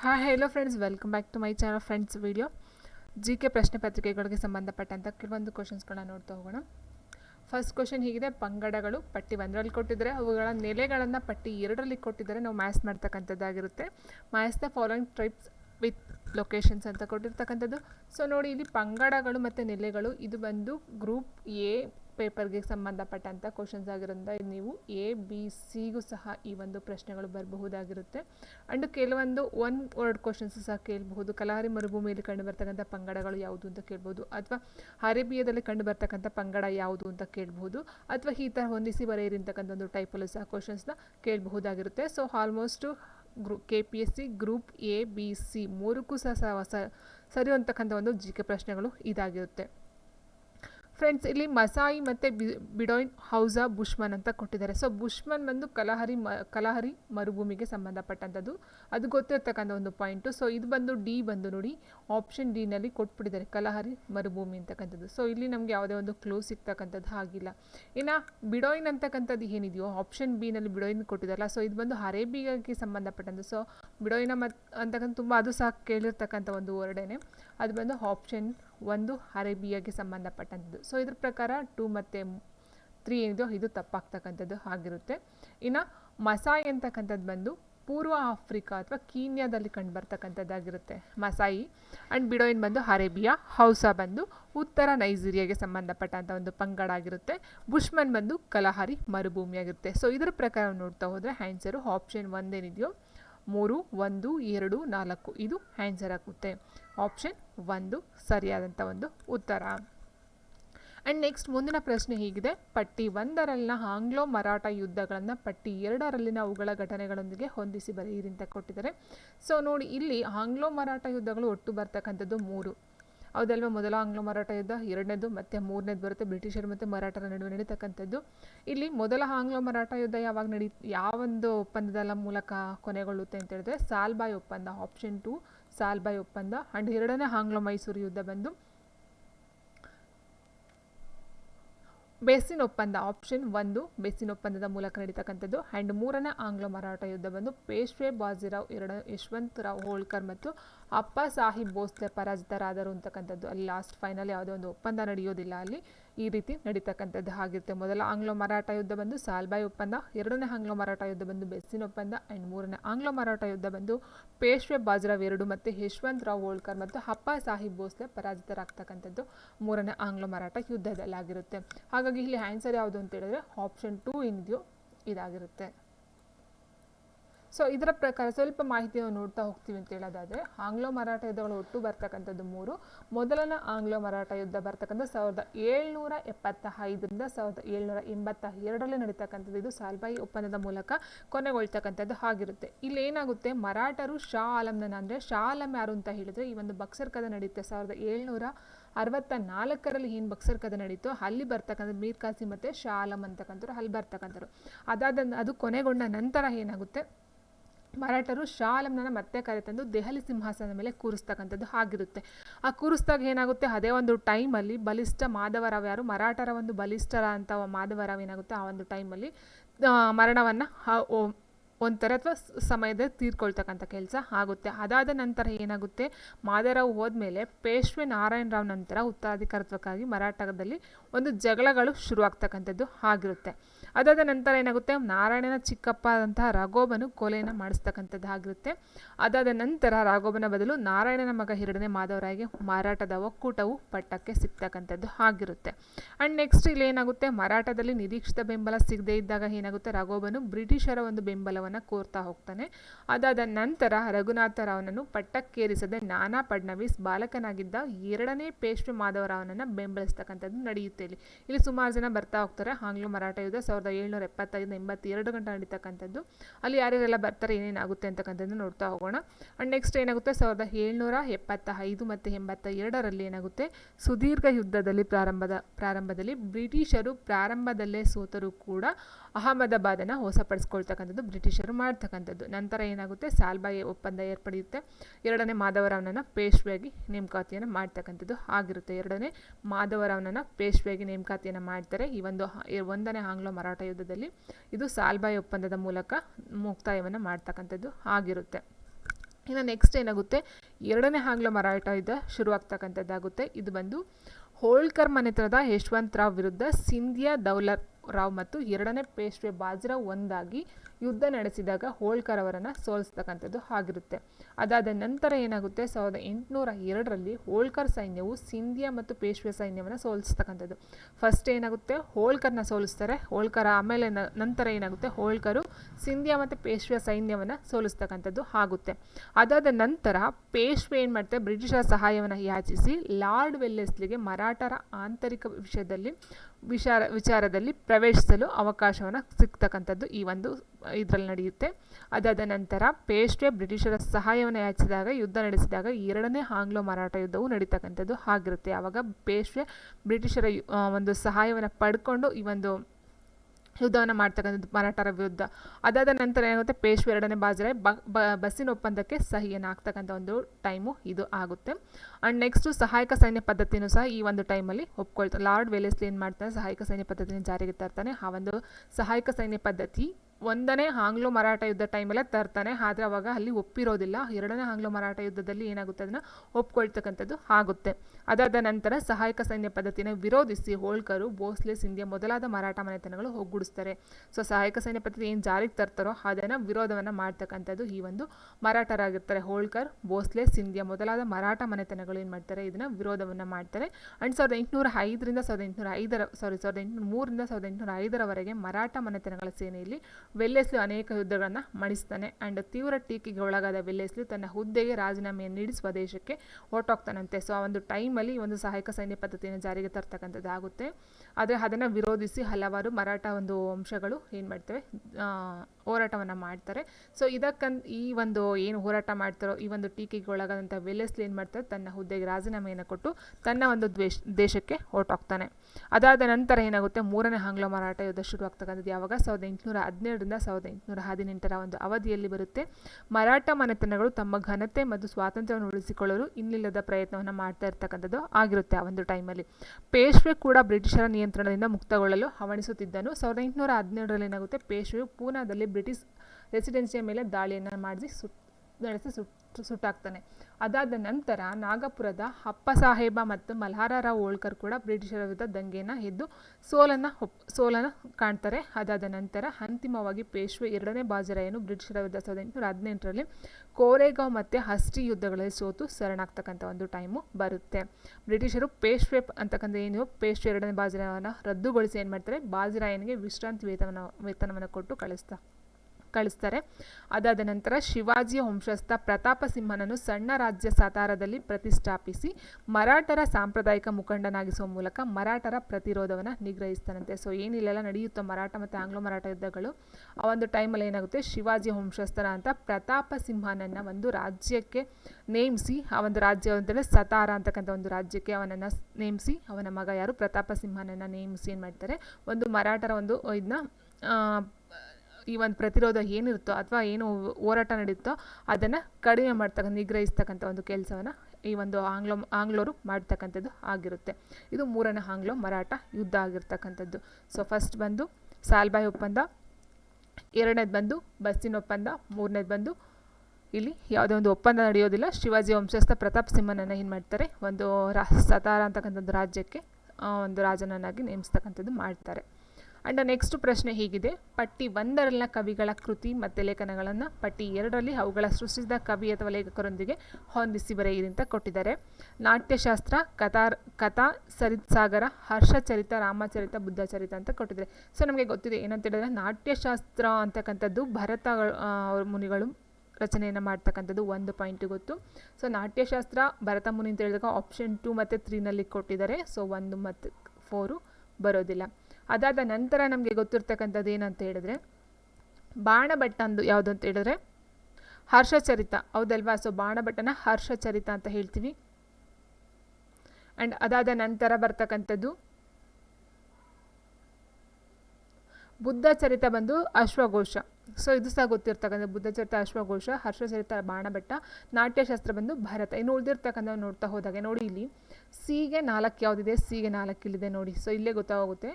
Hi hello friends welcome back to my channel friends video G K ಪ್ರಶ್ನೆ ಪತ್ರಿಕೆಗಳಿಗೆ ಸಂಬಂಧಪಟ್ಟಂಥ ಕೆಲವೊಂದು ಕ್ವಶನ್ಸ್ಗಳನ್ನ ನೋಡ್ತಾ ಹೋಗೋಣ. ಫಸ್ಟ್ ಕ್ವಶನ್ ಹೀಗಿದೆ, ಪಂಗಡಗಳು ಪಟ್ಟಿ ಒಂದರಲ್ಲಿ ಕೊಟ್ಟಿದ್ದಾರೆ. ಅವುಗಳ ನೆಲೆಗಳನ್ನು ಪಟ್ಟಿ ಎರಡರಲ್ಲಿ ಕೊಟ್ಟಿದ್ದಾರೆ. ನಾವು maths ಮಾಡ್ತಕ್ಕಂಥದ್ದಾಗಿರುತ್ತೆ. Maths the following types with locations ಅಂತ ಕೊಟ್ಟಿರ್ತಕ್ಕಂಥದ್ದು. ಸೊ ನೋಡಿ, ಇಲ್ಲಿ ಪಂಗಡಗಳು ಮತ್ತು ನೆಲೆಗಳು, ಇದು ಬಂದು ಗ್ರೂಪ್ ಎ ಪೇಪರ್ಗೆ ಸಂಬಂಧಪಟ್ಟಂಥ ಕ್ವಶನ್ಸ್ ಆಗಿರೋದ್ರಿಂದ ನೀವು ಎ ಬಿ ಸಿಗೂ ಸಹ ಈ ಒಂದು ಪ್ರಶ್ನೆಗಳು ಬರಬಹುದಾಗಿರುತ್ತೆ. ಆ್ಯಂಡ್ ಕೆಲವೊಂದು ಒನ್ ವರ್ಡ್ ಕ್ವಶನ್ಸ್ ಸಹ ಕೇಳಬಹುದು. ಕಲಹರಿ ಮರುಭೂಮಿಯಲ್ಲಿ ಕಂಡು ಬರ್ತಕ್ಕಂಥ ಪಂಗಡಗಳು ಯಾವುದು ಅಂತ ಕೇಳ್ಬೋದು ಅಥವಾ ಅರೇಬಿಯಾದಲ್ಲಿ ಕಂಡು ಬರ್ತಕ್ಕಂಥ ಪಂಗಡ ಯಾವುದು ಅಂತ ಕೇಳಬಹುದು. ಅಥವಾ ಈ ಥರ ಹೊಂದಿಸಿ ಬರೆಯಿರಿಂತಕ್ಕಂಥ ಒಂದು ಟೈಪಲ್ಲೂ ಸಹ ಕ್ವಶನ್ಸ್ನ ಕೇಳಬಹುದಾಗಿರುತ್ತೆ. So almost group K P S C group A B C ಮೂರಕ್ಕೂ ಸಹ ಸರಿ ಅಂತಕ್ಕಂಥ ಒಂದು ಜಿ ಕೆ ಪ್ರಶ್ನೆಗಳು ಇದಾಗಿರುತ್ತೆ. ಫ್ರೆಂಡ್ಸ್ ಇಲ್ಲಿ ಮಸಾಯಿ ಮತ್ತು ಬಿಡೋಯಿನ್ ಹೌಸಾ ಬುಷ್ಮನ್ ಅಂತ ಕೊಟ್ಟಿದ್ದಾರೆ. ಸೊ ಬುಷ್ಮನ್ ಬಂದು ಕಲಹರಿ ಮ, ಕಲಹರಿ ಮರುಭೂಮಿಗೆ ಸಂಬಂಧಪಟ್ಟಂಥದ್ದು. ಅದು ಗೊತ್ತಿರ್ತಕ್ಕಂಥ ಒಂದು ಪಾಯಿಂಟು ಸೊ ಇದು ಬಂದು ಡಿ ಬಂದು ನೋಡಿ ಆಪ್ಷನ್ ಡಿನಲ್ಲಿ ಕೊಟ್ಬಿಟ್ಟಿದ್ದಾರೆ ಕಲಹರಿ ಮರುಭೂಮಿ ಅಂತಕ್ಕಂಥದ್ದು. ಸೊ ಇಲ್ಲಿ ನಮಗೆ ಯಾವುದೇ ಒಂದು ಕ್ಲೂ ಸಿಗ್ತಕ್ಕಂಥದ್ದು ಆಗಿಲ್ಲ ಇನ್ನು ಬಿಡೋಯಿನ್ ಅಂತಕ್ಕಂಥದ್ದು ಏನಿದೆಯೋ ಆಪ್ಷನ್ ಬಿನಲ್ಲಿ ಬಿಡೋಯಿನ್ ಕೊಟ್ಟಿದ್ದಾರಲ್ಲ ಸೊ ಇದು ಬಂದು ಅರೇಬಿಯಾಗೆ ಸಂಬಂಧಪಟ್ಟಂಥದ್ದು ಸೊ ಬಿಡೋಯಿನ ಮತ್ತು ಅಂತಕ್ಕಂಥ ತುಂಬ ಅದು ಸಹ ಕೇಳಿರ್ತಕ್ಕಂಥ ಒಂದು ವರ್ಡೇನೆ ಅದು ಬಂದು ಆಪ್ಷನ್ ಒಂದು ಅರೇಬಿಯಾಗೆ ಸಂಬಂಧಪಟ್ಟಂಥದ್ದು. ಸೊ ಇದ್ರ ಪ್ರಕಾರ ಟೂ ಮತ್ತು ತ್ರೀ ಏನಿದೆಯೋ ಇದು ತಪ್ಪಾಗ್ತಕ್ಕಂಥದ್ದು ಆಗಿರುತ್ತೆ. ಇನ್ನು ಮಸಾಯಿ ಅಂತಕ್ಕಂಥದ್ದು ಬಂದು ಪೂರ್ವ ಆಫ್ರಿಕಾ ಅಥವಾ ಕೀನ್ಯಾದಲ್ಲಿ ಕಂಡು ಬರ್ತಕ್ಕಂಥದ್ದಾಗಿರುತ್ತೆ ಮಸಾಯಿ ಆ್ಯಂಡ್ ಬಿಡೋಯಿನ್ ಬಂದು ಅರೇಬಿಯಾ, ಹೌಸಾ ಬಂದು ಉತ್ತರ ನೈಜೀರಿಯಾಗೆ ಸಂಬಂಧಪಟ್ಟಂಥ ಒಂದು ಪಂಗಡ ಆಗಿರುತ್ತೆ. ಬುಷ್ಮನ್ ಬಂದು ಕಲಹಾರಿ ಮರುಭೂಮಿಯಾಗಿರುತ್ತೆ ಸೊ ಇದರ ಪ್ರಕಾರ ನೋಡ್ತಾ ಹೋದರೆ ಆ್ಯನ್ಸರು ಆಪ್ಷನ್ ಒಂದೇನಿದೆಯೋ ಮೂರು, ಒಂದು, ಎರಡು, ನಾಲ್ಕು. ಇದು ಆ್ಯನ್ಸರ್ ಆಗುತ್ತೆ. ಆಪ್ಷನ್ ಒಂದು ಸರಿಯಾದಂಥ ಒಂದು ಉತ್ತರ. ಆ್ಯಂಡ್ ನೆಕ್ಸ್ಟ್ ಮುಂದಿನ ಪ್ರಶ್ನೆ ಹೀಗಿದೆ. ಪಟ್ಟಿ ಒಂದರಲ್ಲಿನ ಆಂಗ್ಲೋ ಮರಾಠ ಯುದ್ಧಗಳನ್ನು ಪಟ್ಟಿ ಎರಡರಲ್ಲಿನ ಅವುಗಳ ಘಟನೆಗಳೊಂದಿಗೆ ಹೊಂದಿಸಿ ಬರೆಯಿರಿ ಅಂತ ಕೊಟ್ಟಿದ್ದಾರೆ. ಸೊ ನೋಡಿ, ಇಲ್ಲಿ ಆಂಗ್ಲೋ ಮರಾಠ ಯುದ್ಧಗಳು ಒಟ್ಟು ಬರ್ತಕ್ಕಂಥದ್ದು ಮೂರು. ಹೌದಲ್ವ? ಮೊದಲ ಆಂಗ್ಲೋ ಮರಾಠ ಯುದ್ಧ, ಎರಡನೇದು ಮತ್ತು ಮೂರನೇದು ಬರುತ್ತೆ. ಬ್ರಿಟಿಷರು ಮತ್ತು ಮರಾಠರ ನಡುವೆ ನಡೀತಕ್ಕಂಥದ್ದು. ಇಲ್ಲಿ ಮೊದಲ ಆಂಗ್ಲೋ ಮರಾಠ ಯುದ್ಧ ಯಾವಾಗ ನಡೀ ಯಾವೊಂದು ಒಪ್ಪಂದದ ಮೂಲಕ ಕೊನೆಗೊಳ್ಳುತ್ತೆ ಅಂತ ಹೇಳಿದ್ರೆ ಸಾಲ್ಬಾಯ್ ಒಪ್ಪಂದ ಆಪ್ಷನ್ ಟು ಸಾಲ್ಬಾಯ್ ಒಪ್ಪಂದ. ಆ್ಯಂಡ್ ಎರಡನೇ ಆಂಗ್ಲೋ ಮೈಸೂರು ಯುದ್ಧ ಬಂದು ಬೇಸಿನ್ ಒಪ್ಪಂದ. ಆಪ್ಷನ್ ಒಂದು ಬೇಸಿನ್ ಒಪ್ಪಂದದ ಮೂಲಕ ನಡೀತಕ್ಕಂಥದ್ದು. ಆ್ಯಂಡ್ ಮೂರನೇ ಆಂಗ್ಲೋ ಮರಾಠ ಯುದ್ಧ ಬಂದು ಪೇಶ್ವೆ ಬಾಜಿರಾವ್, ಎರಡ, ಯಶವಂತರಾವ್ ಹೋಳ್ಕರ್ ಮತ್ತು ಅಪ್ಪ ಸಾಹಿಬ್ ಭೋಸ್ಲೆ ಪರಾಜಿತರಾದರು ಅಂತಕ್ಕಂಥದ್ದು. ಅಲ್ಲಿ ಲಾಸ್ಟ್, ಫೈನಲ್ ಯಾವುದೋ ಒಂದು ಒಪ್ಪಂದ ನಡೆಯೋದಿಲ್ಲ ಅಲ್ಲಿ. ಈ ರೀತಿ ನಡೀತಕ್ಕಂಥದ್ದು ಆಗಿರುತ್ತೆ ಮೊದಲ ಆಂಗ್ಲೋ ಮರಾಠ ಯುದ್ಧ ಬಂದು ಸಾಲ್ಬಾಯ್ ಒಪ್ಪಂದ, ಎರಡನೇ ಆಂಗ್ಲೋ ಮರಾಠ ಯುದ್ಧ ಬಂದು ಬೆಸ್ಸಿನ ಒಪ್ಪಂದ ಆ್ಯಂಡ್ ಮೂರನೇ ಆಂಗ್ಲೋ ಮರಾಠ ಯುದ್ಧ ಬಂದು ಪೇಶ್ವೆ ಬಾಜ್ರಾವ್ ಎರಡು ಮತ್ತು ಯಶವಂತರಾವ್ ಹೋಳ್ಕರ್ ಮತ್ತು ಅಪ್ಪ ಸಾಹಿಬ್ ಭೋಸ್ಲೆ ಪರಾಜಿತರಾಗ್ತಕ್ಕಂಥದ್ದು ಮೂರನೇ ಆಂಗ್ಲೋ ಮರಾಠ ಯುದ್ಧದಲ್ಲಾಗಿರುತ್ತೆ. ಹಾಗಾಗಿ ಇಲ್ಲಿ ಆನ್ಸರ್ ಯಾವುದು ಅಂತ ಹೇಳಿದ್ರೆ ಆಪ್ಷನ್ ಟೂ ಏನಿದೆಯೋ ಇದಾಗಿರುತ್ತೆ. ಸೊ ಇದರ ಪ್ರಕಾರ ಸ್ವಲ್ಪ ಮಾಹಿತಿಯನ್ನು ನೋಡ್ತಾ ಹೋಗ್ತೀವಿ ಅಂತ ಹೇಳೋದಾದರೆ, ಆಂಗ್ಲೋ ಮರಾಠ ಯುದ್ಧಗಳು ಒಟ್ಟು ಬರ್ತಕ್ಕಂಥದ್ದು ಮೂರು. ಮೊದಲನ ಆಂಗ್ಲೋ ಮರಾಠ ಯುದ್ಧ ಬರ್ತಕ್ಕಂಥ ಸಾವಿರದ ಏಳ್ನೂರ ಎಪ್ಪತ್ತ ಐದರಿಂದ ಸಾವಿರದ ಏಳ್ನೂರ ಎಂಬತ್ತ ಎರಡರಲ್ಲಿ ನಡೀತಕ್ಕಂಥದ್ದು ಇದು ಸಾಲ್ಬಾಯಿ ಒಪ್ಪಂದದ ಮೂಲಕ ಕೊನೆಗೊಳ್ತಕ್ಕಂಥದ್ದು ಆಗಿರುತ್ತೆ. ಇಲ್ಲಿ ಏನಾಗುತ್ತೆ? ಮರಾಠರು ಶಾ ಆಲಂನ ಅಂದರೆ ಶಾ ಆಲಂ ಯಾರು ಅಂತ ಹೇಳಿದರೆ, ಈ ಒಂದು ಬಕ್ಸರ್ ಕದ ನಡೆಯುತ್ತೆ. ಸಾವಿರದ ಏಳ್ನೂರ ಅರವತ್ತ ನಾಲ್ಕರಲ್ಲಿ ಏನು ಬಕ್ಸರ್ ಕದ ನಡೀತು, ಅಲ್ಲಿ ಬರ್ತಕ್ಕಂಥ ಮೀರ್ ಮತ್ತು ಶಾ ಆಲಂ ಅಂತಕ್ಕಂಥವ್ರು ಅಲ್ಲಿ ಬರ್ತಕ್ಕಂಥವ್ರು. ಅದಾದ ಅದು ಕೊನೆಗೊಂಡ ನಂತರ ಏನಾಗುತ್ತೆ? ಮರಾಠರು ಶಾ ಆಲಂನ ಮತ್ತೆ ಕರೆತಂದು ದೆಹಲಿ ಸಿಂಹಾಸನದ ಮೇಲೆ ಕೂರಿಸ್ತಕ್ಕಂಥದ್ದು ಆಗಿರುತ್ತೆ ಆ ಕೂರಿಸಿದಾಗ ಏನಾಗುತ್ತೆ? ಅದೇ ಒಂದು ಟೈಮಲ್ಲಿ ಬಲಿಷ್ಠ ಮಾಧವರಾವ್ ಯಾರು? ಮರಾಠರ ಒಂದು ಬಲಿಷ್ಠರ ಅಂತ ಮಾಧವರಾವ್ ಏನಾಗುತ್ತೆ? ಆ ಒಂದು ಟೈಮಲ್ಲಿ ಮರಣವನ್ನು ಒಂಥರ ಅಥವಾ ಸಮಯದ ತೀರ್ಕೊಳ್ತಕ್ಕಂಥ ಕೆಲಸ ಆಗುತ್ತೆ. ಅದಾದ ನಂತರ ಏನಾಗುತ್ತೆ? ಮಾಧವರಾವ್ ಹೋದ್ಮೇಲೆ ಪೇಶ್ವೆ ನಾರಾಯಣರಾವ್ ನಂತರ ಉತ್ತರಾಧಿಕಾರತ್ವಕ್ಕಾಗಿ ಮರಾಠದಲ್ಲಿ ಒಂದು ಜಗಳಗಳು ಶುರುವಾಗ್ತಕ್ಕಂಥದ್ದು ಆಗಿರುತ್ತೆ ಅದಾದ ನಂತರ ಏನಾಗುತ್ತೆ? ನಾರಾಯಣನ ಚಿಕ್ಕಪ್ಪ ಆದಂತಹ ರಾಘೋಬನು ಕೊಲೆಯನ್ನು ಮಾಡಿಸ್ತಕ್ಕಂಥದ್ದು ಆಗಿರುತ್ತೆ. ಅದಾದ ನಂತರ ರಾಘೋಬನ ಬದಲು ನಾರಾಯಣನ ಮಗ ಎರಡನೇ ಮಾಧವರಾಯಿಗೆ ಮಾರಾಟದ ಒಕ್ಕೂಟವು ಪಟ್ಟಕ್ಕೆ ಸಿಗ್ತಕ್ಕಂಥದ್ದು ಆಗಿರುತ್ತೆ. ಆ್ಯಂಡ್ ನೆಕ್ಸ್ಟ್ ಇಲ್ಲಿ ಏನಾಗುತ್ತೆ? ಮರಾಠದಲ್ಲಿ ನಿರೀಕ್ಷಿತ ಬೆಂಬಲ ಸಿಗದೇ ಇದ್ದಾಗ ಏನಾಗುತ್ತೆ? ರಾಘೋಬನು ಬ್ರಿಟಿಷರ ಒಂದು ಬೆಂಬಲವನ್ನು ಕೋರ್ತಾ ಹೋಗ್ತಾನೆ. ಅದಾದ ನಂತರ ರಘುನಾಥರಾವ್ನನ್ನು ಪಟ್ಟಕ್ಕೇರಿಸದೆ ನಾನಾ ಫಡ್ನವೀಸ್ ಬಾಲಕನಾಗಿದ್ದ ಎರಡನೇ ಪೇಶ್ವೆ ಮಾಧವರಾವನನ್ನು ಬೆಂಬಲಿಸ್ತಕ್ಕಂಥದ್ದು ನಡೆಯುತ್ತೆ ಇಲ್ಲಿ. ಇಲ್ಲಿ ಸುಮಾರು ಜನ ಬರ್ತಾ ಹೋಗ್ತಾರೆ. ಆಂಗ್ಲ, ಮರಾಠ, ಯುದ್ಧ, ಸಾವಿರದ ಏಳ್ನೂರ ಎಪ್ಪತ್ತೈದು ಎಂಬತ್ತೆರಡು ಗಂಟೆ ನಡೀತಕ್ಕಂಥದ್ದು. ಅಲ್ಲಿ ಯಾರ್ಯಾರೆಲ್ಲ ಬರ್ತಾರೆ, ಏನೇನಾಗುತ್ತೆ ಅಂತಕ್ಕಂಥದ್ದು ನೋಡ್ತಾ ಹೋಗೋಣ. ಆ್ಯಂಡ್ ನೆಕ್ಸ್ಟ್ ಏನಾಗುತ್ತೆ? ಸಾವಿರದ ಏಳ್ನೂರ ಎಪ್ಪತ್ತ ಐದು ಮತ್ತು ಎಂಬತ್ತ ಎರಡರಲ್ಲಿ ಏನಾಗುತ್ತೆ? ಸುದೀರ್ಘ ಯುದ್ಧದಲ್ಲಿ ಪ್ರಾರಂಭದ, ಪ್ರಾರಂಭದಲ್ಲಿ ಬ್ರಿಟಿಷರು ಪ್ರಾರಂಭದಲ್ಲೇ ಸೋತರೂ ಕೂಡ ಅಹಮದಾಬಾದನ್ನು ಹೊಸಪಡಿಸ್ಕೊಳ್ತಕ್ಕಂಥದ್ದು ಬ್ರಿಟಿಷರು ಮಾಡ್ತಕ್ಕಂಥದ್ದು. ನಂತರ ಏನಾಗುತ್ತೆ? ಸಾಲ್ಬಾಯಿ ಒಪ್ಪಂದ ಏರ್ಪಡೆಯುತ್ತೆ. ಎರಡನೇ ಮಾಧವರಾವ್ನನ್ನು ಪೇಶ್ವೆಯಾಗಿ ನೇಮಕಾತಿಯನ್ನು ಮಾಡ್ತಕ್ಕಂಥದ್ದು ಆಗಿರುತ್ತೆ. ಎರಡನೇ ಮಾಧವರಾವ್ನನ್ನು ಪೇಶ್ವೆಯಾಗಿ ನೇಮಕಾತಿಯನ್ನು ಮಾಡ್ತಾರೆ ಈ ಒಂದು ಒಂದನೇ ಆಂಗ್ಲೋ ಮರಾಠ ಯುದ್ಧದಲ್ಲಿ. ಇದು ಸಾಲ್ಬಾಯಿ ಒಪ್ಪಂದದ ಮೂಲಕ ಮುಕ್ತಾಯವನ್ನು ಮಾಡ್ತಕ್ಕಂಥದ್ದು ಆಗಿರುತ್ತೆ. ಇನ್ನು ನೆಕ್ಸ್ಟ್ ಏನಾಗುತ್ತೆ? ಎರಡನೇ ಆಂಗ್ಲೋ ಮರಾಠ ಯುದ್ಧ ಶುರುವಾಗ್ತಕ್ಕಂಥದ್ದಾಗುತ್ತೆ. ಇದು ಬಂದು ಹೋಳ್ಕರ್ ಮನೆತನದ ಯಶವಂತರಾವ್ ವಿರುದ್ಧ ಸಿಂಧಿಯಾ ದೌಲತ್ ರಾವ್ ಮತ್ತು ಎರಡನೇ ಪೇಶ್ವೆ ಬಾಜಿರಾವ್ ಒಂದಾಗಿ ಯುದ್ಧ ನಡೆಸಿದಾಗ ಹೋಳ್ಕರ್ ಅವರನ್ನು ಸೋಲಿಸ್ತಕ್ಕಂಥದ್ದು ಆಗಿರುತ್ತೆ. ಅದಾದ ನಂತರ ಏನಾಗುತ್ತೆ? ಸಾವಿರದ ಎಂಟುನೂರ ಎರಡರಲ್ಲಿ ಹೋಳ್ಕರ್ ಸೈನ್ಯವು ಸಿಂಧಿಯಾ ಮತ್ತು ಪೇಶ್ವೆ ಸೈನ್ಯವನ್ನು ಸೋಲಿಸ್ತಕ್ಕಂಥದ್ದು. ಫಸ್ಟ್ ಏನಾಗುತ್ತೆ? ಹೋಳ್ಕರ್ನ ಸೋಲಿಸ್ತಾರೆ. ಹೋಳ್ಕರ್ ಆಮೇಲೆ ನಂತರ ಏನಾಗುತ್ತೆ? ಹೋಳ್ಕರು ಸಿಂಧಿಯಾ ಮತ್ತು ಪೇಶ್ವೆ ಸೈನ್ಯವನ್ನು ಸೋಲಿಸ್ತಕ್ಕಂಥದ್ದು ಆಗುತ್ತೆ. ಅದಾದ ನಂತರ ಪೇಶ್ವೆ ಏನು ಮಾಡ್ತಾರೆ ಬ್ರಿಟಿಷರ ಸಹಾಯವನ್ನು ಯಾಚಿಸಿ ಲಾರ್ಡ್ ವೆಲ್ಲೆಸ್ಲಿಗೆ ಮರಾಠರ ಆಂತರಿಕ ವಿಷಯದಲ್ಲಿ ವಿಚಾರ ವಿಚಾರದಲ್ಲಿ ಪ್ರವೇಶಿಸಲು ಅವಕಾಶವನ್ನು ಸಿಗ್ತಕ್ಕಂಥದ್ದು ಈ ಒಂದು, ಇದರಲ್ಲಿ ನಡೆಯುತ್ತೆ. ಅದಾದ ನಂತರ ಪೇಶ್ವೆ ಬ್ರಿಟಿಷರ ಸಹಾಯವನ್ನು ಯಾಚಿಸಿದಾಗ, ಯುದ್ಧ ನಡೆಸಿದಾಗ ಎರಡನೇ ಆಂಗ್ಲೋ ಮರಾಠ ಯುದ್ಧವು ನಡೀತಕ್ಕಂಥದ್ದು. ಆಗಿರುತ್ತೆ ಆವಾಗ ಪೇಶ್ವೆ ಬ್ರಿಟಿಷರ ಒಂದು ಸಹಾಯವನ್ನು ಪಡ್ಕೊಂಡು ಈ ಒಂದು ಯುದ್ಧವನ್ನು ಮಾಡ್ತಕ್ಕಂಥದ್ದು ಮರಾಠರ ವಿರುದ್ಧ. ಅದಾದ ನಂತರ ಏನಾಗುತ್ತೆ? ಪೇಶ್ವೆ ಎರಡನೇ ಬಾಜರೆ ಬ, ಬ- ಬಸ್ಸಿನ ಒಪ್ಪಂದಕ್ಕೆ ಸಹಿಯನ್ನು ಆಗ್ತಕ್ಕಂಥ ಒಂದು ಟೈಮು ಇದು ಆಗುತ್ತೆ. ಆ್ಯಂಡ್ ನೆಕ್ಸ್ಟು ಸಹಾಯಕ ಸೈನ್ಯ ಪದ್ಧತಿಯೂ ಸಹ ಈ ಒಂದು ಟೈಮಲ್ಲಿ ಒಪ್ಕೊಳ್ತಾರೆ ಲಾರ್ಡ್ ವೆಲೆಸ್ಲಿ ಏನು ಮಾಡ್ತಾನೆ? ಸಹಾಯಕ ಸೈನ್ಯ ಪದ್ಧತಿನ ಜಾರಿಗೆ ತರ್ತಾನೆ. ಆ ಒಂದು ಸಹಾಯಕ ಸೈನ್ಯ ಪದ್ಧತಿ ಒಂದನೇ ಆಂಗ್ಲೋ ಮರಾಠ ಯುದ್ಧ ಟೈಮಲ್ಲೇ ತರ್ತಾನೆ. ಆದರೆ ಅವಾಗ ಅಲ್ಲಿ ಒಪ್ಪಿರೋದಿಲ್ಲ. ಎರಡನೇ ಆಂಗ್ಲೋ ಮರಾಠ ಯುದ್ಧದಲ್ಲಿ ಏನಾಗುತ್ತೆ ಅದನ್ನು ಒಪ್ಕೊಳ್ತಕ್ಕಂಥದ್ದು ಆಗುತ್ತೆ. ಅದಾದ ನಂತರ ಸಹಾಯಕ ಸೈನ್ಯ ಪದ್ಧತಿನ ವಿರೋಧಿಸಿ ಹೋಳ್ಕರು ಭೋಸ್ಲೆ ಸಿಂಧಿಯ ಮೊದಲಾದ ಮರಾಠ ಮನೆತನಗಳು ಒಗ್ಗೂಡಿಸ್ತಾರೆ. ಸೊ ಸಹಾಯಕ ಸೈನ್ಯ ಪದ್ಧತಿ ಏನು ಜಾರಿಗೆ ತರ್ತಾರೋ ಅದನ್ನು ವಿರೋಧವನ್ನು ಮಾಡ್ತಕ್ಕಂಥದ್ದು ಈ ಒಂದು ಮರಾಠರಾಗಿರ್ತಾರೆ. ಹೋಳ್ಕರ್ ಭೋಸ್ಲೆ ಸಿಂಧಿಯ ಮೊದಲಾದ ಮರಾಠ ಮನೆತನಗಳು ಏನು ಮಾಡ್ತಾರೆ? ಇದನ್ನು ವಿರೋಧವನ್ನು ಮಾಡ್ತಾರೆ. ಆ್ಯಂಡ್ ಸಾವಿರದ ಎಂಟುನೂರ ಐದರಿಂದ ಸಾವಿರದ ಎಂಟುನೂರ ಐದರ ಸಾರಿ ಸಾವಿರದ ಎಂಟುನೂರ ಮೂರರಿಂದ ಸಾವಿರದ ಎಂಟುನೂರ ಐದರವರೆಗೆ ಮರಾಠ ಮನೆತನಗಳ ಸೇನೆಯಲ್ಲಿ ವೆಲ್ಲೆಸ್ಲಿ ಅನೇಕ ಯುದ್ಧಗಳನ್ನು ಮಣಿಸ್ತಾನೆ ಆ್ಯಂಡ್ ತೀವ್ರ ಟೀಕೆಗೆ ಒಳಗಾದ ವೆಲ್ಲೆಸ್ಲಿ ತನ್ನ ಹುದ್ದೆಗೆ ರಾಜೀನಾಮೆಯನ್ನು ನೀಡಿ ಸ್ವದೇಶಕ್ಕೆ ಹೊರಟೋಗ್ತಾನಂತೆ. ಸೊ ಆ ಒಂದು ಟೈಮಲ್ಲಿ ಒಂದು ಸಹಾಯಕ ಸೈನ್ಯ ಪದ್ಧತಿಯನ್ನು ಜಾರಿಗೆ ತರ್ತಕ್ಕಂಥದ್ದು ಆಗುತ್ತೆ. ಆದರೆ ಅದನ್ನು ವಿರೋಧಿಸಿ ಹಲವಾರು ಮರಾಠ ಒಂದು ವಂಶಗಳು ಏನು ಮಾಡ್ತವೆ ಹೋರಾಟವನ್ನು ಮಾಡ್ತಾರೆ. ಸೊ ಇದಕ್ಕಂತ ಈ ಒಂದು ಏನು ಹೋರಾಟ ಮಾಡ್ತಾರೋ, ಈ ಒಂದು ಟೀಕೆಗೆ ಒಳಗಾದಂಥ ವೆಲ್ಲೆಸ್ಲಿ ಏನು ಮಾಡ್ತಾರೆ, ತನ್ನ ಹುದ್ದೆಗೆ ರಾಜೀನಾಮೆಯನ್ನು ಕೊಟ್ಟು ತನ್ನ ಒಂದು ದ್ವೇಷ, ದೇಶಕ್ಕೆ ಹೊರಟೋಗ್ತಾನೆ. ಅದಾದ ನಂತರ ಏನಾಗುತ್ತೆ? ಮೂರನೇ ಆಂಗ್ಲೋ ಮರಾಠ ಯುದ್ಧ ಶುರುವಾಗ್ತಕ್ಕಂಥದ್ದು ಯಾವಾಗ? ಸಾವಿರದ ಎಂಟುನೂರ ಹದಿನೇಳರಿಂದ ಸಾವಿರದ ಎಂಟುನೂರ ಹದಿನೆಂಟರ ಒಂದು ಅವಧಿಯಲ್ಲಿ ಬರುತ್ತೆ. ಮರಾಠ ಮನೆತನಗಳು ತಮ್ಮ ಘನತೆ ಮತ್ತು ಸ್ವಾತಂತ್ರ್ಯವನ್ನು ಉಳಿಸಿಕೊಳ್ಳಲು ಇನ್ನಿಲ್ಲದ ಪ್ರಯತ್ನವನ್ನು ಮಾಡ್ತಾ ಇರ್ತಕ್ಕಂಥದ್ದು ಆಗಿರುತ್ತೆ ಆ ಒಂದು ಟೈಮಲ್ಲಿ. ಪೇಶ್ವೆ ಕೂಡ ಬ್ರಿಟಿಷರ ನಿಯಂತ್ರಣದಿಂದ ಮುಕ್ತಗೊಳ್ಳಲು ಹವಣಿಸುತ್ತಿದ್ದನು. ಸಾವಿರದ ಎಂಟುನೂರ ಹದಿನೇಳರಲ್ಲಿ ಏನಾಗುತ್ತೆ? ಪೇಶ್ವೆಯು ಪೂನಾದಲ್ಲಿ ಬ್ರಿಟಿಷ್ ರೆಸಿಡೆನ್ಸಿಯ ಮೇಲೆ ದಾಳಿಯನ್ನು ಮಾಡಿಸಿ ಸುಟ್ ನಡೆಸಿ ಸುಟ್ಟು ಸುಟ್ಟಾಕ್ತಾನೆ ಅದಾದ ನಂತರ ನಾಗಪುರದ ಅಪ್ಪ ಸಾಹೇಬ ಮತ್ತು ಮಲ್ಹಾರರಾವ್ ಓಳ್ಕರ್ ಕೂಡ ಬ್ರಿಟಿಷರ ವಿರುದ್ಧ ದಂಗೆಯನ್ನು ಎದ್ದು ಸೋಲನ್ನು ಒಪ್ ಸೋಲನ್ನು ಕಾಣ್ತಾರೆ. ಅದಾದ ನಂತರ ಅಂತಿಮವಾಗಿ ಪೇಶ್ವೆ ಎರಡನೇ ಬಾಜರಾಯನು ಬ್ರಿಟಿಷರ ವಿರುದ್ಧ ಸಾವಿರದ ಎಂಟುನೂರ ಹದಿನೆಂಟರಲ್ಲಿ ಕೋರೆಗಾಂವ್ ಮತ್ತು ಹಸ್ಟಿ ಯುದ್ಧಗಳಲ್ಲಿ ಸೋತು ಶರಣಾಗ್ತಕ್ಕಂಥ ಒಂದು ಟೈಮು ಬರುತ್ತೆ. ಬ್ರಿಟಿಷರು ಪೇಶ್ವೆ ಅಂತಕ್ಕಂಥ ಏನು? ಪೇಶ್ವೆ ಎರಡನೇ ಬಾಜರಾಯನ ರದ್ದುಗೊಳಿಸಿ ಏನು ಮಾಡ್ತಾರೆ ಬಾಜರಾಯನಿಗೆ ವಿಶ್ರಾಂತಿ ವೇತನ ವೇತನವನ್ನು ಕೊಟ್ಟು ಕಳಿಸ್ತಾ ಕಳಿಸ್ತಾರೆ. ಅದಾದ ನಂತರ ಶಿವಾಜಿಯ ವಂಶಸ್ಥ ಪ್ರತಾಪ ಸಿಂಹನನ್ನು ಸಣ್ಣ ರಾಜ್ಯ ಸತಾರದಲ್ಲಿ ಪ್ರತಿಷ್ಠಾಪಿಸಿ ಮರಾಠರ ಸಾಂಪ್ರದಾಯಿಕ ಮುಖಂಡನಾಗಿಸುವ ಮೂಲಕ ಮರಾಠರ ಪ್ರತಿರೋಧವನ್ನು ನಿಗ್ರಹಿಸ್ತಾನಂತೆ. ಸೊ ಏನಿಲ್ಲೆಲ್ಲ ನಡೆಯುತ್ತೋ ಮರಾಠ ಮತ್ತು ಆಂಗ್ಲೋ ಮರಾಠ ಯುದ್ಧಗಳು, ಆ ಒಂದು ಟೈಮಲ್ಲಿ ಏನಾಗುತ್ತೆ? ಶಿವಾಜಿ ವಂಶಸ್ಥರ ಅಂತ ಪ್ರತಾಪ ಸಿಂಹನನ್ನು ಒಂದು ರಾಜ್ಯಕ್ಕೆ ನೇಮಿಸಿ, ಆ ಒಂದು ರಾಜ್ಯ ಅಂತಂದರೆ ಸತಾರ ಅಂತಕ್ಕಂಥ ಒಂದು ರಾಜ್ಯಕ್ಕೆ ಅವನನ್ನು ನೇಮಿಸಿ, ಅವನ ಮಗ ಯಾರು? ಪ್ರತಾಪ ಸಿಂಹನನ್ನು ನೇಮಿಸಿ ಏನು ಮಾಡ್ತಾರೆ? ಒಂದು ಮರಾಠರ ಒಂದು ಇದನ್ನ ಈ ಒಂದು ಪ್ರತಿರೋಧ ಏನಿರುತ್ತೋ ಅಥವಾ ಏನು ಹೋರಾಟ ನಡೆಯುತ್ತೋ ಅದನ್ನು ಕಡಿಮೆ ಮಾಡ್ತಕ್ಕಂಥ, ನಿಗ್ರಹಿಸ್ತಕ್ಕಂಥ ಒಂದು ಕೆಲಸವನ್ನು ಈ ಒಂದು ಆಂಗ್ಲೋ, ಆಂಗ್ಲೋರು ಮಾಡ್ತಕ್ಕಂಥದ್ದು ಆಗಿರುತ್ತೆ. ಇದು ಮೂರನೇ ಆಂಗ್ಲೋ ಮರಾಠ ಯುದ್ಧ ಆಗಿರ್ತಕ್ಕಂಥದ್ದು. ಸೊ ಫಸ್ಟ್ ಬಂದು ಸಾಲ್ಬಾಯಿ ಒಪ್ಪಂದ, ಎರಡನೇದು ಬಂದು ಬಸ್ಸಿನ ಒಪ್ಪಂದ, ಮೂರನೇದು ಬಂದು ಇಲ್ಲಿ ಯಾವುದೇ ಒಂದು ಒಪ್ಪಂದ ನಡೆಯೋದಿಲ್ಲ. ಶಿವಾಜಿ ವಂಶಸ್ಥ ಪ್ರತಾಪ್ ಸಿಂಹನನ್ನು ಏನು ಮಾಡ್ತಾರೆ, ಒಂದು ರಾ, ಸತಾರ ಅಂತಕ್ಕಂಥದ್ದು ರಾಜ್ಯಕ್ಕೆ ಒಂದು ರಾಜನನ್ನಾಗಿ ನೇಮಿಸ್ತಕ್ಕಂಥದ್ದು ಮಾಡ್ತಾರೆ. ಆ್ಯಂಡ್ ನೆಕ್ಸ್ಟ್ ಪ್ರಶ್ನೆ ಹೀಗಿದೆ. ಪಟ್ಟಿ ಒಂದರಲ್ಲಿನ ಕವಿಗಳ ಕೃತಿ ಮತ್ತು ಲೇಖನಗಳನ್ನು ಪಟ್ಟಿ ಎರಡರಲ್ಲಿ ಅವುಗಳ ಸೃಷ್ಟಿಸಿದ ಕವಿ ಅಥವಾ ಲೇಖಕರೊಂದಿಗೆ ಹೊಂದಿಸಿ ಬರೆಯಿರಿ ಅಂತ ಕೊಟ್ಟಿದ್ದಾರೆ. ನಾಟ್ಯಶಾಸ್ತ್ರ, ಕಥಾ ಕಥಾ, ಸರಿತ್ಸಾಗರ, ಹರ್ಷಚರಿತ, ರಾಮಚರಿತ, ಬುದ್ಧಚರಿತ ಅಂತ ಕೊಟ್ಟಿದ್ದಾರೆ. ಸೊ ನಮಗೆ ಗೊತ್ತಿದೆ ಏನಂತ ಹೇಳಿದ್ರೆ ನಾಟ್ಯಶಾಸ್ತ್ರ ಅಂತಕ್ಕಂಥದ್ದು ಭರತ ಮುನಿಗಳು ರಚನೆಯನ್ನು ಮಾಡ್ತಕ್ಕಂಥದ್ದು ಒಂದು ಪಾಯಿಂಟ್ ಗೊತ್ತು. ಸೊ ನಾಟ್ಯಶಾಸ್ತ್ರ ಭರತ ಮುನಿ ಅಂತ ಹೇಳಿದಾಗ ಆಪ್ಷನ್ ಟು ಮತ್ತು ತ್ರೀನಲ್ಲಿ ಕೊಟ್ಟಿದ್ದಾರೆ. ಸೊ ಒಂದು ಮತ್ತು ಫೋರು ಬರೋದಿಲ್ಲ. ಅದಾದ ನಂತರ ನಮಗೆ ಗೊತ್ತಿರ್ತಕ್ಕಂಥದ್ದು ಏನಂತ ಹೇಳಿದ್ರೆ ಬಾಣಭಟ್ಟ ಅಂದು ಯಾವುದು ಅಂತ ಹೇಳಿದ್ರೆ, ಹರ್ಷಚರಿತ. ಹೌದಲ್ವಾ? ಸೊ ಬಾಣಭಟ್ಟನ ಹರ್ಷಚರಿತ ಅಂತ ಹೇಳ್ತೀವಿ. ಆ್ಯಂಡ್ ಅದಾದ ನಂತರ ಬರ್ತಕ್ಕಂಥದ್ದು ಬುದ್ಧ ಚರಿತ ಬಂದು ಅಶ್ವಘೋಷ. ಸೊ ಇದು ಸಹ ಗೊತ್ತಿರ್ತಕ್ಕಂಥ ಬುದ್ಧ ಚರಿತ ಅಶ್ವಘೋಷ, ಹರ್ಷಚರಿತ, ಬಾಣಭಟ್ಟ, ನಾಟ್ಯಶಾಸ್ತ್ರ ಬಂದು ಭರತ. ಇನ್ನು ಉಳಿದಿರ್ತಕ್ಕಂಥ ನೋಡ್ತಾ ಹೋದಾಗ ನೋಡಿ ಇಲ್ಲಿ. ಸಿಗೆ ನಾಲ್ಕು ಯಾವುದಿದೆ? ಸಿಗೆ ನಾಲ್ಕು ಇಲ್ಲಿದೆ ನೋಡಿ. ಸೊ ಇಲ್ಲೇ ಗೊತ್ತಾಗುತ್ತೆ.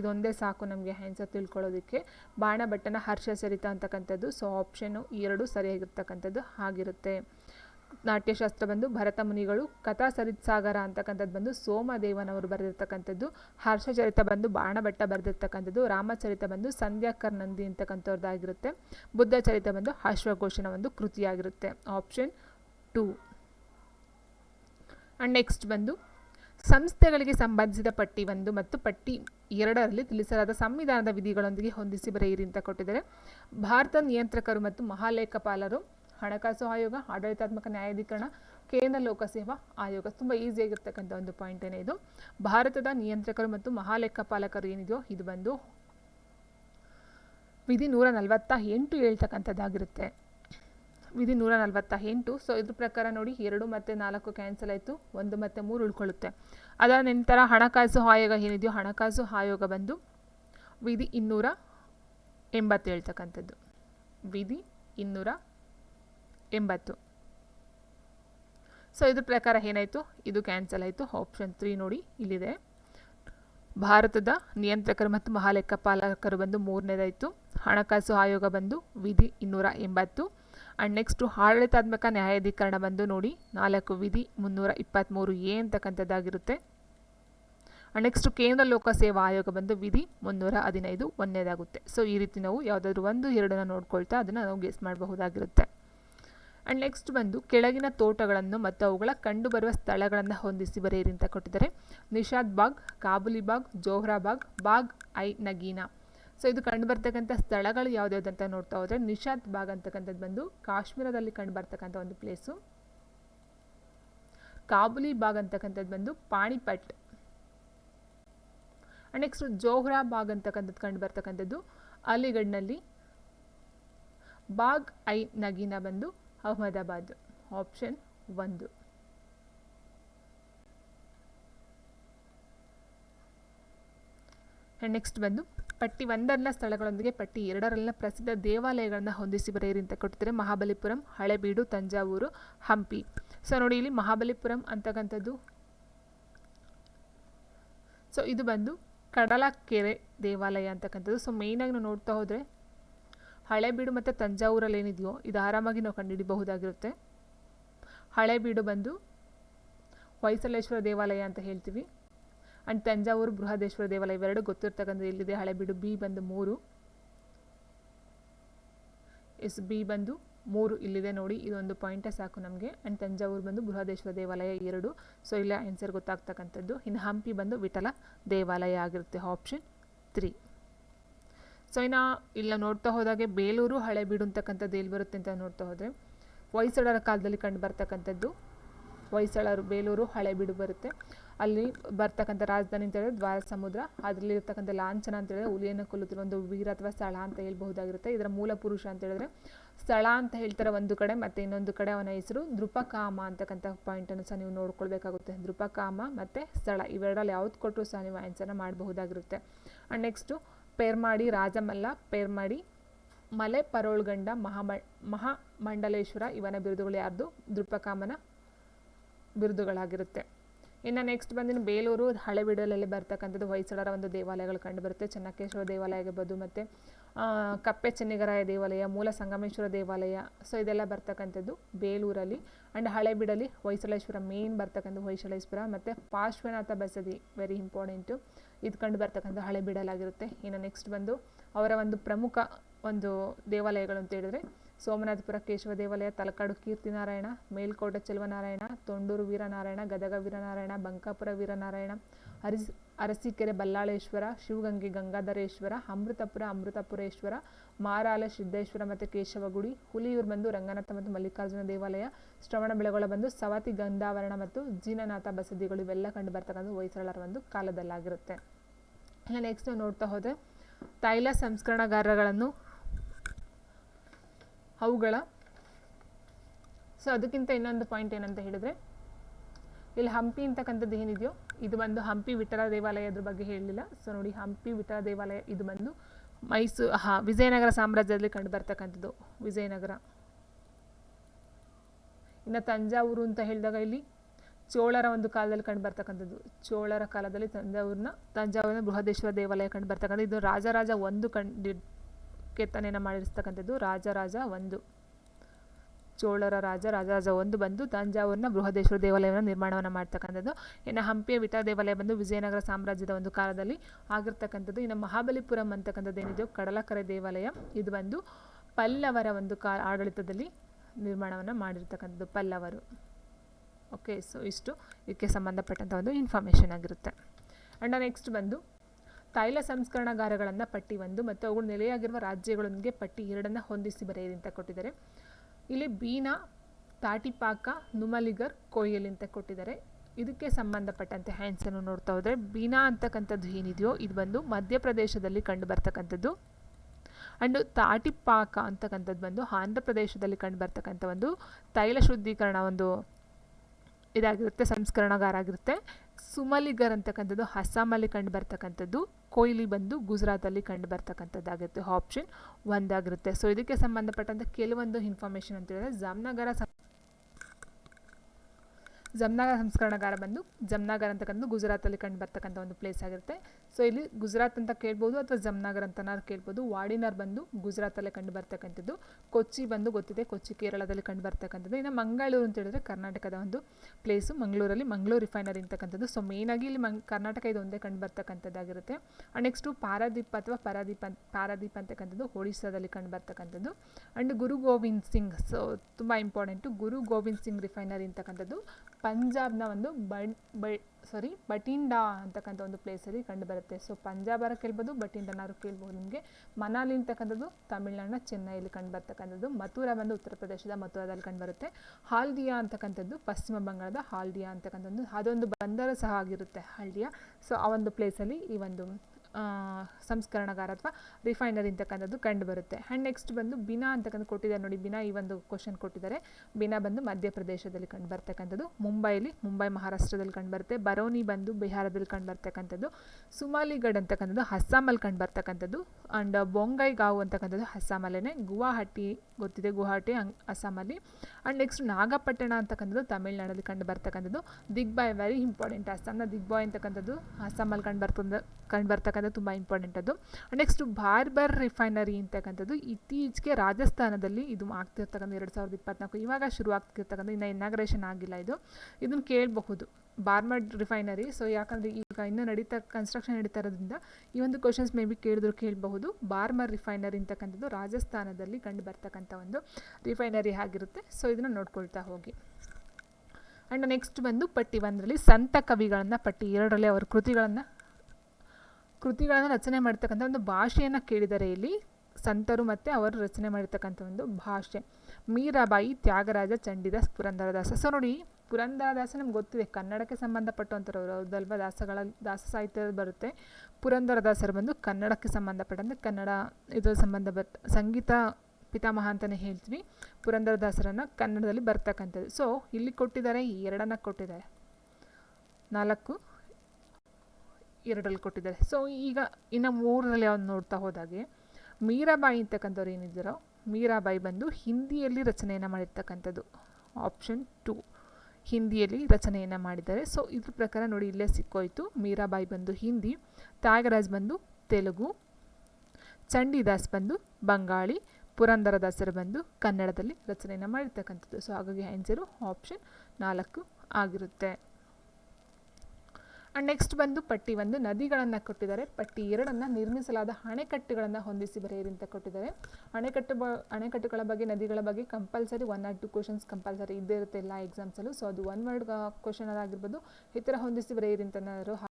ಇದೊಂದೇ ಸಾಕು ನಮಗೆ ಆನ್ಸರ್ ತಿಳ್ಕೊಳ್ಳೋದಕ್ಕೆ. ಬಾಣಭಟ್ಟನ ಹರ್ಷಚರಿತ ಅಂತಕ್ಕಂಥದ್ದು ಸೊ ಆಪ್ಷನ್ನು ಎರಡು ಸರಿಯಾಗಿರ್ತಕ್ಕಂಥದ್ದು ಆಗಿರುತ್ತೆ ನಾಟ್ಯಶಾಸ್ತ್ರ ಬಂದು ಭರತ ಮುನಿಗಳು, ಕಥಾ ಸರಿತ್ಸಾಗರ ಅಂತಕ್ಕಂಥದ್ದು ಬಂದು ಸೋಮದೇವನವರು ಬರೆದಿರ್ತಕ್ಕಂಥದ್ದು ಹರ್ಷಚರಿತ ಬಂದು ಬಾಣಭಟ್ಟ ಬರೆದಿರ್ತಕ್ಕಂಥದ್ದು ರಾಮಚರಿತ ಬಂದು ಸಂಧ್ಯಾಕರ್ ನಂದಿ ಅಂತಕ್ಕಂಥವ್ರದ್ದಾಗಿರುತ್ತೆ. ಬುದ್ಧ ಚರಿತ ಬಂದು ಅಶ್ವಘೋಷನ ಒಂದು ಕೃತಿಯಾಗಿರುತ್ತೆ. ಆಪ್ಷನ್ ಟೂ ಆ್ಯಂಡ್ ನೆಕ್ಸ್ಟ್ ಬಂದು, ಸಂಸ್ಥೆಗಳಿಗೆ ಸಂಬಂಧಿಸಿದ ಪಟ್ಟಿ ಒಂದು ಮತ್ತು ಪಟ್ಟಿ ಎರಡರಲ್ಲಿ ತಿಳಿಸಲಾದ ಸಂವಿಧಾನದ ವಿಧಿಗಳೊಂದಿಗೆ ಹೊಂದಿಸಿ ಬರೆಯಿರಿ ಅಂತ ಕೊಟ್ಟಿದ್ದಾರೆ. ಭಾರತ ನಿಯಂತ್ರಕರು ಮತ್ತು ಮಹಾಲೇಖಪಾಲರು, ಹಣಕಾಸು ಆಯೋಗ, ಆಡಳಿತಾತ್ಮಕ ನ್ಯಾಯಾಧೀಕರಣ, ಕೇಂದ್ರ ಲೋಕಸೇವಾ ಆಯೋಗ, ತುಂಬ ಈಸಿಯಾಗಿರ್ತಕ್ಕಂಥ ಒಂದು ಪಾಯಿಂಟ್ ಏನೇ ಇದು. ಭಾರತದ ನಿಯಂತ್ರಕರು ಮತ್ತು ಮಹಾಲೇಖಪಾಲಕರು ಏನಿದೆಯೋ ಇದು ಬಂದು ವಿಧಿ ನೂರ ನಲವತ್ತ ಎಂಟು ಹೇಳ್ತಕ್ಕಂಥದ್ದಾಗಿರುತ್ತೆ. ವಿಧಿ ನೂರ ನಲವತ್ತ ಎಂಟು ಸೊ ಇದ್ರ ಪ್ರಕಾರ ನೋಡಿ, ಎರಡು ಮತ್ತು ನಾಲ್ಕು ಕ್ಯಾನ್ಸಲ್ ಆಯಿತು. ಒಂದು ಮತ್ತು ಮೂರು ಉಳ್ಕೊಳ್ಳುತ್ತೆ. ಅದರ ನಂತರ ಹಣಕಾಸು ಆಯೋಗ ಏನಿದೆಯೋ, ಹಣಕಾಸು ಆಯೋಗ ಬಂದು ವಿಧಿ ಇನ್ನೂರ ಎಂಬತ್ತು ಹೇಳ್ತಕ್ಕಂಥದ್ದು. ವಿಧಿ ಇನ್ನೂರ ಎಂಬತ್ತು. ಸೊ ಇದ್ರ ಪ್ರಕಾರ ಏನಾಯಿತು? ಇದು ಕ್ಯಾನ್ಸಲ್ ಆಯಿತು. ಆಪ್ಷನ್ ತ್ರೀ ನೋಡಿ, ಇಲ್ಲಿದೆ. ಭಾರತದ ನಿಯಂತ್ರಕರು ಮತ್ತು ಮಹಾಲೆಕ್ಕಪಾಲಕರು ಬಂದು ಮೂರನೇದಾಯಿತು. ಹಣಕಾಸು ಆಯೋಗ ಬಂದು ವಿಧಿ ಇನ್ನೂರ ಎಂಬತ್ತು. ಆ್ಯಂಡ್ ನೆಕ್ಸ್ಟು ಆಡಳಿತಾತ್ಮಕ ನ್ಯಾಯಾಧೀಕರಣ ಬಂದು ನೋಡಿ, ನಾಲ್ಕು ವಿಧಿ, ಮುನ್ನೂರ ಇಪ್ಪತ್ತ್ಮೂರು ಎ ಅಂತಕ್ಕಂಥದ್ದಾಗಿರುತ್ತೆ. ನೆಕ್ಸ್ಟು ಕೇಂದ್ರ ಲೋಕಸೇವಾ ಆಯೋಗ ಬಂದು ವಿಧಿ, ಮುನ್ನೂರ ಹದಿನೈದು, ಒಂದನೇದಾಗುತ್ತೆ. ಸೊ ಈ ರೀತಿ ನಾವು ಯಾವುದಾದ್ರೂ ಒಂದು, ಎರಡನ್ನ ನೋಡ್ಕೊಳ್ತಾ ಅದನ್ನು ನಾವು ಗೆಸ್ ಮಾಡಬಹುದಾಗಿರುತ್ತೆ. ಆ್ಯಂಡ್ ನೆಕ್ಸ್ಟ್ ಬಂದು, ಕೆಳಗಿನ ತೋಟಗಳನ್ನು ಮತ್ತು ಅವುಗಳ ಕಂಡುಬರುವ ಸ್ಥಳಗಳನ್ನು ಹೊಂದಿಸಿ ಬರೆಯಿರಿ ಅಂತ ಕೊಟ್ಟಿದ್ದಾರೆ. ನಿಷಾದ್ ಬಾಗ್, ಕಾಬುಲಿ ಬಾಗ್, ಜೋಹ್ರಾ ಬಾಗ್ ಬಾಗ್ ಐ ನಗೀನಾ. ಸೊ ಇದು ಕಂಡುಬರ್ತಕ್ಕಂಥ ಸ್ಥಳಗಳು ಯಾವ್ದ್ಯಾವ್ದು ಅಂತ ನೋಡ್ತಾ ಹೋದರೆ ನಿಷಾದ್ ಬಾಗ್ ಅಂತಕ್ಕಂಥದ್ದು ಬಂದು ಕಾಶ್ಮೀರದಲ್ಲಿ ಕಂಡುಬರ್ತಕ್ಕಂಥ ಒಂದು ಪ್ಲೇಸು ಕಾಬುಲಿ ಬಾಗ್ ಅಂತಕ್ಕಂಥದ್ದು ಬಂದು ಪಾಣಿಪಟ್. ನೆಕ್ಸ್ಟ್ ಜೋಹ್ರಾ ಬಾಗ್ ಅಂತಕ್ಕಂಥದ್ದು ಕಂಡು ಬರ್ತಕ್ಕಂಥದ್ದು ಅಲಿಗಢ್ನಲ್ಲಿ. ಬಾಗ್ ಐ ನಗಿನ ಬಂದು ಅಹಮದಾಬಾದ್. ಆಪ್ಷನ್ ಒಂದು. ನೆಕ್ಸ್ಟ್ ಬಂದು ಪಟ್ಟಿ ಒಂದರಲ್ಲ ಸ್ಥಳಗಳೊಂದಿಗೆ ಪಟ್ಟಿ ಎರಡರಲ್ಲಿನ ಪ್ರಸಿದ್ಧ ದೇವಾಲಯಗಳನ್ನು ಹೊಂದಿಸಿ ಬರೆಯಿರಿ ಅಂತ ಕೊಟ್ಟಿದ್ದಾರೆ ಮಹಾಬಲಿಪುರಂ, ಹಳೆಬೀಡು, ತಂಜಾವೂರು, ಹಂಪಿ. ಸೊ ನೋಡಿ ಇಲ್ಲಿ ಮಹಾಬಲಿಪುರಂ ಅಂತಕ್ಕಂಥದ್ದು. ಸೊ ಇದು ಬಂದು ಕಡಲಕೆರೆ ದೇವಾಲಯ ಅಂತಕ್ಕಂಥದ್ದು. ಸೊ ಮೇಯ್ನಾಗಿ ನಾವು ನೋಡ್ತಾ ಹೋದರೆ ಹಳೆಬೀಡು ಮತ್ತು ತಂಜಾವೂರಲ್ಲಿ ಏನಿದೆಯೋ, ಇದು ಆರಾಮಾಗಿ ನಾವು ಕಂಡುಹಿಡಿಬಹುದಾಗಿರುತ್ತೆ. ಹಳೆಬೀಡು ಬಂದು ಹೊಯ್ಸಳೇಶ್ವರ ದೇವಾಲಯ ಅಂತ ಹೇಳ್ತೀವಿ. ಆ್ಯಂಡ್ ತಂಜಾವೂರು ಬೃಹದೇಶ್ವರ ದೇವಾಲಯ ಇವೆರಡು ಗೊತ್ತಿರ್ತಕ್ಕಂಥ ಇಲ್ಲಿದೆ ಹಳೆ ಬಿಡು ಬಿ ಬಂದು ಮೂರು. ಎಸ್ ಬಿ ಬಂದು ಮೂರು ಇಲ್ಲಿದೆ ನೋಡಿ, ಇದೊಂದು ಪಾಯಿಂಟೇ ಸಾಕು ನಮಗೆ. ಆ್ಯಂಡ್ ತಂಜಾವೂರು ಬಂದು ಬೃಹದೇಶ್ವರ ದೇವಾಲಯ ಎರಡು. ಸೊ ಇಲ್ಲ ಆನ್ಸರ್ ಗೊತ್ತಾಗ್ತಕ್ಕಂಥದ್ದು. ಇನ್ನು ಹಂಪಿ ಬಂದು ವಿಠಲ ದೇವಾಲಯ ಆಗಿರುತ್ತೆ ಆಪ್ಷನ್ ತ್ರೀ ಸೊ ಇನ್ನು ಇಲ್ಲ, ನೋಡ್ತಾ ಹೋದಾಗೆ ಬೇಲೂರು ಹಳೆಬೀಡು ಅಂತಕ್ಕಂಥದ್ದು ಎಲ್ಲಿ ಬರುತ್ತೆ ಅಂತ ನೋಡ್ತಾ ಹೋದರೆ, ಹೊಯ್ಸಳರ ಕಾಲದಲ್ಲಿ ಕಂಡು ಬರ್ತಕ್ಕಂಥದ್ದು. ಹೊಯ್ಸಳರು, ಬೇಲೂರು ಹಳೆಬೀಡು ಬರುತ್ತೆ. ಅಲ್ಲಿ ಬರ್ತಕ್ಕಂಥ ರಾಜಧಾನಿ ಅಂತ ಹೇಳಿದ್ರೆ ದ್ವಾರ ಸಮುದ್ರ ಅದರಲ್ಲಿ ಇರ್ತಕ್ಕಂಥ ಲಾಂಛನ ಅಂತ ಹೇಳಿದ್ರೆ ಹುಲಿಯನ್ನು ಕೊಲ್ಲುತ್ತಿರುವ ಒಂದು ವೀರ ಅಥವಾ ಸ್ಥಳ ಅಂತ ಹೇಳ್ಬಹುದಾಗಿರುತ್ತೆ. ಇದರ ಮೂಲ ಪುರುಷ ಅಂತ ಹೇಳಿದ್ರೆ ಸ್ಥಳ ಅಂತ ಹೇಳ್ತಾರೆ ಒಂದು ಕಡೆ, ಮತ್ತು ಇನ್ನೊಂದು ಕಡೆ ಅವನ ಹೆಸರು ದೃಪಕಾಮ ಅಂತಕ್ಕಂಥ ಪಾಯಿಂಟನ್ನು ಸಹ ನೀವು ನೋಡ್ಕೊಳ್ಬೇಕಾಗುತ್ತೆ. ದೃಪಕಾಮ ಮತ್ತು ಸ್ಥಳ, ಇವೆರಡಲ್ಲಿ ಯಾವ್ದು ಕೊಟ್ಟರು ಸಹ ನೀವು ಆನ್ಸರ್ನ ಮಾಡಬಹುದಾಗಿರುತ್ತೆ. ಆ್ಯಂಡ್ ನೆಕ್ಸ್ಟು ಪೇರ್ಮಾಡಿ ರಾಜಮಲ್ಲ, ಪೇರ್ಮಾಡಿ ಮಲೆ ಪರೋಳ್ಗಂಡ ಮಹಾಮ, ಮಹಾಮಂಡಲೇಶ್ವರ ಇವನ ಬಿರುದುಗಳು ಯಾರ್ದು? ದೃಪಕಾಮನ ಬಿರುದುಗಳಾಗಿರುತ್ತೆ. ಇನ್ನು ನೆಕ್ಸ್ಟ್ ಬಂದಿನ ಬೇಲೂರು, ಹಳೆಬೀಡಲಲ್ಲಿ ಬರ್ತಕ್ಕಂಥದ್ದು ಹೊಯ್ಸಳರ ಒಂದು ದೇವಾಲಯಗಳು ಕಂಡುಬರುತ್ತೆ ಚೆನ್ನಕೇಶ್ವರ ದೇವಾಲಯ ಆಗಿರ್ಬೋದು ಮತ್ತು ಕಪ್ಪೆ ಚೆನ್ನಿಗರಾಯ ದೇವಾಲಯ, ಮೂಲ ಸಂಗಮೇಶ್ವರ ದೇವಾಲಯ ಸೊ ಇದೆಲ್ಲ ಬರ್ತಕ್ಕಂಥದ್ದು ಬೇಲೂರಲ್ಲಿ. ಆ್ಯಂಡ್ ಹಳೆಬೀಡಲ್ಲಿ ಹೊಯ್ಸಳೇಶ್ವರ ಮೇನ್ ಬರ್ತಕ್ಕಂಥ ಹೊಯ್ಸಳೇಶ್ವರ. ಮತ್ತು ಪಾರ್ಶ್ವನಾಥ ಬಸದಿ ವೆರಿ ಇಂಪಾರ್ಟೆಂಟು ಇದು ಕಂಡು ಬರ್ತಕ್ಕಂಥ ಹಳೆಬೀಡಲಾಗಿರುತ್ತೆ. ಇನ್ನು ನೆಕ್ಸ್ಟ್ ಬಂದು ಅವರ ಒಂದು ಪ್ರಮುಖ ಒಂದು ದೇವಾಲಯಗಳು ಅಂತ ಹೇಳಿದ್ರೆ ಸೋಮನಾಥಪುರ ಕೇಶವ ದೇವಾಲಯ, ತಲಕಾಡು ಕೀರ್ತಿನಾರಾಯಣ, ಮೇಲ್ಕೋಟೆ ಚೆಲುವನಾರಾಯಣ, ತೊಂಡೂರು ವೀರನಾರಾಯಣ, ಗದಗ ವೀರನಾರಾಯಣ, ಬಂಕಾಪುರ ವೀರನಾರಾಯಣ ಅರಿಸ್ ಅರಸೀಕೆರೆ ಬಲ್ಲಾಳೇಶ್ವರ, ಶಿವಗಂಗೆ ಗಂಗಾಧರೇಶ್ವರ, ಅಮೃತಪುರ ಅಮೃತಪುರೇಶ್ವರ, ಮಾರಾಲ ಸಿದ್ದೇಶ್ವರ ಮತ್ತು ಕೇಶವಗುಡಿ, ಹುಲಿಯೂರು ಬಂದು ರಂಗನಾಥ ಮತ್ತು ಮಲ್ಲಿಕಾರ್ಜುನ ದೇವಾಲಯ, ಶ್ರವಣ ಬೆಳಗೊಳ ಬಂದು ಸವತಿ ಗಂಧಾವರಣ ಮತ್ತು ಜೀನನಾಥ ಬಸದಿಗಳು ಇವೆಲ್ಲ ಕಂಡು ಬರ್ತಕ್ಕಂಥ ಹೊಯ್ಸಳರ ಒಂದು ಕಾಲದಲ್ಲಾಗಿರುತ್ತೆ. ನೆಕ್ಸ್ಟ್ ನಾವು ನೋಡ್ತಾ ಹೋದರೆ, ತೈಲ ಸಂಸ್ಕರಣಾಗಾರಗಳನ್ನು ಅವುಗಳ. ಸೊ ಅದಕ್ಕಿಂತ ಇನ್ನೊಂದು ಪಾಯಿಂಟ್ ಏನಂತ ಹೇಳಿದ್ರೆ, ಇಲ್ಲಿ ಹಂಪಿ ಅಂತಕ್ಕಂಥದ್ದು ಏನಿದೆಯೋ, ಇದು ಬಂದು ಹಂಪಿ ವಿಠಲ ದೇವಾಲಯದ ಬಗ್ಗೆ ಹೇಳಲಿಲ್ಲ. ಸೊ ನೋಡಿ, ಹಂಪಿ ವಿಠಲ ದೇವಾಲಯ, ಇದು ಬಂದು ಮೈಸೂರು, ಹಾ, ವಿಜಯನಗರ ಸಾಮ್ರಾಜ್ಯದಲ್ಲಿ ಕಂಡು ಬರ್ತಕ್ಕಂಥದ್ದು ವಿಜಯನಗರ. ಇನ್ನು ತಂಜಾವೂರು ಅಂತ ಹೇಳಿದಾಗ ಇಲ್ಲಿ ಚೋಳರ ಒಂದು ಕಾಲದಲ್ಲಿ ಕಂಡು ಬರ್ತಕ್ಕಂಥದ್ದು ಚೋಳರ ಕಾಲದಲ್ಲಿ ತಂಜಾವೂರಿನ ತಂಜಾವೂರಿನ ಬೃಹದೇಶ್ವರ ದೇವಾಲಯ ಕಂಡು ಬರ್ತಕ್ಕಂಥದ್ದು ಇದು ರಾಜರಾಜ ಒಂದು ಕಂಡು ಕೆತ್ತನೆಯನ್ನು ಮಾಡಿರ್ತಕ್ಕಂಥದ್ದು ರಾಜರಾಜ ಒಂದು. ಚೋಳರ ರಾಜ ರಾಜರಾಜ ಒಂದು ಬಂದು ತಂಜಾವೂರಿನ ಬೃಹದೇಶ್ವರ ದೇವಾಲಯವನ್ನು ನಿರ್ಮಾಣವನ್ನು ಮಾಡ್ತಕ್ಕಂಥದ್ದು. ಇನ್ನು ಹಂಪಿಯ ವಿಠ ದೇವಾಲಯ ಬಂದು ವಿಜಯನಗರ ಸಾಮ್ರಾಜ್ಯದ ಒಂದು ಕಾಲದಲ್ಲಿ ಆಗಿರ್ತಕ್ಕಂಥದ್ದು. ಇನ್ನು ಮಹಾಬಲಿಪುರಂ ಅಂತಕ್ಕಂಥದ್ದು ಏನಿದೆಯೋ ಕಡಲಕರೆ ದೇವಾಲಯ, ಇದು ಬಂದು ಪಲ್ಲವರ ಒಂದು ಕಾ, ಆಡಳಿತದಲ್ಲಿ ನಿರ್ಮಾಣವನ್ನು ಮಾಡಿರ್ತಕ್ಕಂಥದ್ದು ಪಲ್ಲವರು. ಓಕೆ ಸೊ ಇಷ್ಟು. ಇದಕ್ಕೆ ಸಂಬಂಧಪಟ್ಟಂಥ ಒಂದು ಇನ್ಫಾರ್ಮೇಷನ್ ಆಗಿರುತ್ತೆ. ಆ್ಯಂಡ್ ನೆಕ್ಸ್ಟ್ ಬಂದು ತೈಲ ಸಂಸ್ಕರಣಾಗಾರಗಳನ್ನು ಪಟ್ಟಿ ಒಂದು ಮತ್ತು ಅವುಗಳು ನೆಲೆಯಾಗಿರುವ ರಾಜ್ಯಗಳೊಂದಿಗೆ ಪಟ್ಟಿ ಎರಡನ್ನು ಹೊಂದಿಸಿ ಬರೆಯಿರಿ ಅಂತ ಕೊಟ್ಟಿದ್ದಾರೆ. ಇಲ್ಲಿ ಬೀನಾ, ತಾಟಿಪಾಕ, ನುಮಲಿಗರ್, ಕೊಯ್ಯಲ್ ಅಂತ ಕೊಟ್ಟಿದ್ದಾರೆ. ಇದಕ್ಕೆ ಸಂಬಂಧಪಟ್ಟಂತೆ ಹ್ಯಾಂಡ್ಸನ್ನು ನೋಡ್ತಾ ಹೋದರೆ ಬೀನಾ ಅಂತಕ್ಕಂಥದ್ದು ಏನಿದೆಯೋ ಇದು ಬಂದು ಮಧ್ಯಪ್ರದೇಶದಲ್ಲಿ ಕಂಡು ಬರ್ತಕ್ಕಂಥದ್ದು ಆ್ಯಂಡ್ ತಾಟಿಪಾಕ ಅಂತಕ್ಕಂಥದ್ದು ಬಂದು ಆಂಧ್ರ ಪ್ರದೇಶದಲ್ಲಿ ಕಂಡು ಬರ್ತಕ್ಕಂಥ ಒಂದು ತೈಲ ಶುದ್ಧೀಕರಣ ಒಂದು ಇದಾಗಿರುತ್ತೆ, ಸಂಸ್ಕರಣಾಗಾರ ಆಗಿರುತ್ತೆ. ಸುಮಲಿಗರ್ ಅಂತಕ್ಕಂಥದ್ದು ಅಸ್ಸಾಮಲ್ಲಿ ಕಂಡು ಬರ್ತಕ್ಕಂಥದ್ದು ಕೊಯ್ಲಿ ಬಂದು ಗುಜರಾತಲ್ಲಿ ಕಂಡು ಬರ್ತಕ್ಕಂಥದ್ದಾಗಿರುತ್ತೆ ಆಪ್ಷನ್ ಒಂದಾಗಿರುತ್ತೆ. ಸೊ ಇದಕ್ಕೆ ಸಂಬಂಧಪಟ್ಟಂಥ ಕೆಲವೊಂದು ಇನ್ಫಾರ್ಮೇಷನ್ ಅಂತ ಹೇಳಿದ್ರೆ, ಜಾಮ್ನಗರ ಜಮ್ನಾಗರ ಸಂಸ್ಕರಣಾಗಾರ ಬಂದು, ಜಮ್ನಾಗರ್ ಅಂತಕ್ಕಂಥ ಗುಜರಾತಲ್ಲಿ ಕಂಡು ಬರ್ತಕ್ಕಂಥ ಒಂದು ಪ್ಲೇಸ್ ಆಗಿರುತ್ತೆ. ಸೊ ಇಲ್ಲಿ ಗುಜರಾತ್ ಅಂತ ಕೇಳ್ಬೋದು ಅಥವಾ ಜಮ್ನಾಗರ್ ಅಂತನಾರು ಕೇಳ್ಬೋದು, ವಾಡಿನಾರ್ ಬಂದು ಗುಜರಾತಲ್ಲೇ ಕಂಡು ಬರ್ತಕ್ಕಂಥದ್ದು, ಕೊಚ್ಚಿ ಬಂದು ಗೊತ್ತಿದೆ, ಕೊಚ್ಚಿ ಕೇರಳದಲ್ಲಿ ಕಂಡು ಬರ್ತಕ್ಕಂಥದ್ದು. ಇನ್ನು ಮಂಗಳೂರು ಅಂತ ಹೇಳಿದ್ರೆ ಕರ್ನಾಟಕದ ಒಂದು ಪ್ಲೇಸು ಮಂಗಳೂರಲ್ಲಿ ಮಂಗಳೂರು ರಿಫೈನರಿ ಅಂತಕ್ಕಂಥದ್ದು. ಸೊ ಮೇಯ್ನಾಗಿ ಇಲ್ಲಿ ಮಂಗ್, ಕರ್ನಾಟಕ ಇದು ಒಂದೇ ಕಂಡು ಬರ್ತಕ್ಕಂಥದ್ದಾಗಿರುತ್ತೆ. ಆ್ಯಂಡ್ ನೆಕ್ಸ್ಟು ಪಾರಾದೀಪ್ ಅಥವಾ ಪರಾದೀಪ್ ಅಂತ ಪಾರಾದೀಪ್ ಅಂತಕ್ಕಂಥದ್ದು ಒಡಿಸ್ಸಾದಲ್ಲಿ ಕಂಡು ಬರ್ತಕ್ಕಂಥದ್ದು. ಆ್ಯಂಡ್ ಗುರು ಗೋವಿಂದ್ ಸಿಂಗ್ ಸೊ ತುಂಬ ಇಂಪಾರ್ಟೆಂಟು ಗುರು ಗೋವಿಂದ್ ಸಿಂಗ್ ರಿಫೈನರಿ ಅಂತಕ್ಕಂಥದ್ದು ಪಂಜಾಬ್ನ ಒಂದು ಬಡ್ ಬ ಸಾರಿ ಬಟಿಂಡಾ ಅಂತಕ್ಕಂಥ ಒಂದು ಪ್ಲೇಸಲ್ಲಿ ಕಂಡುಬರುತ್ತೆ ಸೊ ಪಂಜಾಬರ ಕೇಳ್ಬೋದು ಬಟಿಂಡನಾರು ಕೇಳ್ಬೋದು ನಿಮಗೆ. ಮನಾಲಿ ಅಂತಕ್ಕಂಥದ್ದು, ತಮಿಳ್ನಾಡಿನ ಚೆನ್ನೈಯಲ್ಲಿ ಕಂಡುಬರ್ತಕ್ಕಂಥದ್ದು ಮಥುರಾ ಬಂದು ಉತ್ತರ ಪ್ರದೇಶದ ಮಥುರಾದಲ್ಲಿ ಕಂಡುಬರುತ್ತೆ ಹಾಲ್ಡಿಯಾ ಅಂತಕ್ಕಂಥದ್ದು, ಪಶ್ಚಿಮ ಬಂಗಾಳದ ಹಾಲ್ಡಿಯಾ ಅಂತಕ್ಕಂಥದ್ದು. ಅದೊಂದು ಬಂದರು ಸಹ ಆಗಿರುತ್ತೆ ಹಾಲ್ದಿಯಾ ಸೊ ಆ ಒಂದು ಪ್ಲೇಸಲ್ಲಿ ಈ ಒಂದು ಸಂಸ್ಕರಣಾಗಾರ ಅಥವಾ ರಿಫೈನರಿ ಅಂತಕ್ಕಂಥದ್ದು ಕಂಡು ಬರುತ್ತೆ ಆ್ಯಂಡ್ ನೆಕ್ಸ್ಟ್ ಬಂದು ಬಿನಾ ಅಂತಕ್ಕಂಥ ಕೊಟ್ಟಿದ್ದಾರೆ ನೋಡಿ. ಬಿನಾ ಈ ಒಂದು ಕ್ವಶನ್ ಕೊಟ್ಟಿದ್ದಾರೆ. ಬಿನಾ ಬಂದು ಮಧ್ಯಪ್ರದೇಶದಲ್ಲಿ ಕಂಡು ಬರ್ತಕ್ಕಂಥದ್ದು ಮುಂಬೈಲಿ, ಮುಂಬೈ ಮಹಾರಾಷ್ಟ್ರದಲ್ಲಿ ಕಂಡು ಬರುತ್ತೆ ಬರೋನಿ ಬಂದು ಬಿಹಾರದಲ್ಲಿ ಕಂಡು ಬರ್ತಕ್ಕಂಥದ್ದು ಸುಮಾಲಿಗಢ್ ಅಂತಕ್ಕಂಥದ್ದು, ಅಸ್ಸಾಮಲ್ಲಿ ಕಂಡು ಬರ್ತಕ್ಕಂಥದ್ದು ಆ್ಯಂಡ್ ಬೊಂಗೈ ಗಾವು ಅಂತಕ್ಕಂಥದ್ದು ಅಸ್ಸಾಮಲ್ಲೇ ಗುವಾಹಟಿ ಗೊತ್ತಿದೆ, ಗುವಾಹಟಿ, ಹಂಗ್, ಅಸ್ಸಾಮಲ್ಲಿ. ಆ್ಯಂಡ್ ನೆಕ್ಸ್ಟ್ ನಾಗಪಟ್ಟಣ ಅಂತಕ್ಕಂಥದ್ದು, ತಮಿಳ್ನಾಡಲ್ಲಿ ಕಂಡು ಬರ್ತಕ್ಕಂಥದ್ದು ದಿಗ್ಬಾಯ್ ವೆರಿ ಇಂಪಾರ್ಟೆಂಟ್ ಅಸ್ಸಾಂನ ದಿಗ್ಬಾಯ್ ಅಂತಕ್ಕಂಥದ್ದು, ಅಸ್ಸಾಮಲ್ಲಿ ಕಂಡು ಬರ್ತಂದ ಕಂಡು ಬರ್ತಕ್ಕಂಥ ತುಂಬ ಇಂಪಾರ್ಟೆಂಟ್ ಅದು. ನೆಕ್ಸ್ಟ್ ಬಾರ್ಬರ್ ರಿಫೈನರಿ ಅಂತಕ್ಕಂಥದ್ದು ಇತ್ತೀಚೆಗೆ ರಾಜಸ್ಥಾನದಲ್ಲಿ ಇದು ಆಗ್ತಿರ್ತಕ್ಕಂಥ ಎರಡು ಸಾವಿರದ ಇಪ್ಪತ್ನಾಲ್ಕು ಇವಾಗ ಶುರು ಆಗ್ತಿರ್ತಕ್ಕಂಥ ಇನ್ನು ಇನಾಗ್ರೇಷನ್ ಆಗಿಲ್ಲ ಇದು. ಇದನ್ನು ಕೇಳಬಹುದು ಬಾರ್ಮರ್ ರಿಫೈನರಿ ಸೊ ಯಾಕಂದರೆ ಈಗ ಇನ್ನೂ ನಡೀತಾ ಕನ್ಸ್ಟ್ರಕ್ಷನ್ ನಡೀತಾ ಇರೋದ್ರಿಂದ ಈ ಒಂದು ಕ್ವಶನ್ಸ್ ಮೇ ಬಿ ಕೇಳಿದ್ರು ಕೇಳಬಹುದು. ಬಾರ್ಮರ್ ರಿಫೈನರಿ ಅಂತಕ್ಕಂಥದ್ದು ರಾಜಸ್ಥಾನದಲ್ಲಿ ಕಂಡು ಬರ್ತಕ್ಕಂಥ ಒಂದು ರಿಫೈನರಿ ಆಗಿರುತ್ತೆ. ಸೊ ಇದನ್ನು ನೋಡ್ಕೊಳ್ತಾ ಹೋಗಿ. ಆ್ಯಂಡ್ ನೆಕ್ಸ್ಟ್ ಬಂದು ಪಟ್ಟಿ ಒಂದರಲ್ಲಿ ಸಂತ ಕವಿಗಳನ್ನು, ಪಟ್ಟಿ ಎರಡರಲ್ಲಿ ಅವರ ಕೃತಿಗಳನ್ನು ಕೃತಿಗಳನ್ನು ರಚನೆ ಮಾಡ್ತಕ್ಕಂಥ ಒಂದು ಭಾಷೆಯನ್ನು ಕೇಳಿದ್ದಾರೆ ಇಲ್ಲಿ ಸಂತರು ಮತ್ತು ಅವರು ರಚನೆ ಮಾಡಿರ್ತಕ್ಕಂಥ ಒಂದು ಭಾಷೆ. ಮೀರಾಬಾಯಿ, ತ್ಯಾಗರಾಜ ಚಂಡಿದಾಸ್ ಪುರಂದರದಾಸ. ಸೊ ನೋಡಿ, ಪುರಂದರದಾಸ ನಮ್ಗೆ ಗೊತ್ತಿದೆ, ಕನ್ನಡಕ್ಕೆ ಸಂಬಂಧಪಟ್ಟಂಥವ್ರು ಹೌದಲ್ವ ದಾಸಗಳ, ದಾಸ ಸಾಹಿತ್ಯ ಬರುತ್ತೆ. ಪುರಂದರದಾಸರು ಬಂದು ಕನ್ನಡಕ್ಕೆ ಸಂಬಂಧಪಟ್ಟಂತೆ ಕನ್ನಡ ಇದರ ಸಂಬಂಧ ಬರ್ ಸಂಗೀತ ಪಿತಾಮಹ ಅಂತಲೇ ಹೇಳ್ತೀವಿ. ಪುರಂದರದಾಸರನ್ನು ಕನ್ನಡದಲ್ಲಿ ಬರ್ತಕ್ಕಂಥದ್ದು. ಸೊ ಇಲ್ಲಿ ಕೊಟ್ಟಿದ್ದಾರೆ ಎರಡನ್ನ ಕೊಟ್ಟಿದ್ದಾರೆ. ನಾಲ್ಕು. ಎರಡರಲ್ಲಿ ಕೊಟ್ಟಿದ್ದಾರೆ. ಸೊ ಈಗ ಇನ್ನು ಮೂರರಲ್ಲಿ ಅವ್ನು ನೋಡ್ತಾ ಹೋದಾಗೆ, ಮೀರಾಬಾಯಿ ಅಂತಕ್ಕಂಥವ್ರು ಏನಿದ್ದಾರೋ, ಮೀರಾಬಾಯಿ ಬಂದು ಹಿಂದಿಯಲ್ಲಿ ರಚನೆಯನ್ನು ಮಾಡಿರ್ತಕ್ಕಂಥದ್ದು. ಆಪ್ಷನ್ ಟು ಹಿಂದಿಯಲ್ಲಿ ರಚನೆಯನ್ನು ಮಾಡಿದ್ದಾರೆ. ಸೊ ಇದ್ರ ಪ್ರಕಾರ ನೋಡಿ, ಇಲ್ಲೇ ಸಿಕ್ಕೋಯ್ತು. ಮೀರಾಬಾಯಿ ಬಂದು ಹಿಂದಿ, ತ್ಯಾಗರಾಜ್ ಬಂದು ತೆಲುಗು, ಚಂಡಿದಾಸ್ ಬಂದು ಬಂಗಾಳಿ, ಪುರಂದರದಾಸರು ಬಂದು ಕನ್ನಡದಲ್ಲಿ ರಚನೆಯನ್ನು ಮಾಡಿರ್ತಕ್ಕಂಥದ್ದು. ಸೊ ಹಾಗಾಗಿ ಆನ್ಸರು ಆಪ್ಷನ್ ನಾಲ್ಕು ಆಗಿರುತ್ತೆ. ಆ್ಯಂಡ್ ನೆಕ್ಸ್ಟ್ ಬಂದು ಪಟ್ಟಿ ಒಂದು. ನದಿಗಳನ್ನು ಕೊಟ್ಟಿದ್ದಾರೆ. ಪಟ್ಟಿ ಎರಡನ್ನು ನಿರ್ಮಿಸಲಾದ ಅಣೆಕಟ್ಟುಗಳನ್ನು ಹೊಂದಿಸಿ ಬರೆಯಿರಿ ಅಂತ ಕೊಟ್ಟಿದ್ದಾರೆ. ಅಣೆಕಟ್ಟು ಬ, ಅಣೆಕಟ್ಟುಗಳ ಬಗ್ಗೆ, ನದಿಗಳ ಬಗ್ಗೆ compulsory one or two questions compulsory ಇದ್ದೇ ಇರುತ್ತೆ ಎಲ್ಲ ಎಕ್ಸಾಮ್ಸಲ್ಲೂ ಸೊ ಅದು ಒನ್ ವರ್ಡ್ ಕ್ವಶನ್ ಆಗಿರ್ಬೋದು. ಈ ಥರ ಹೊಂದಿಸಿ ಬರೆಯಿರಿ ಅಂತ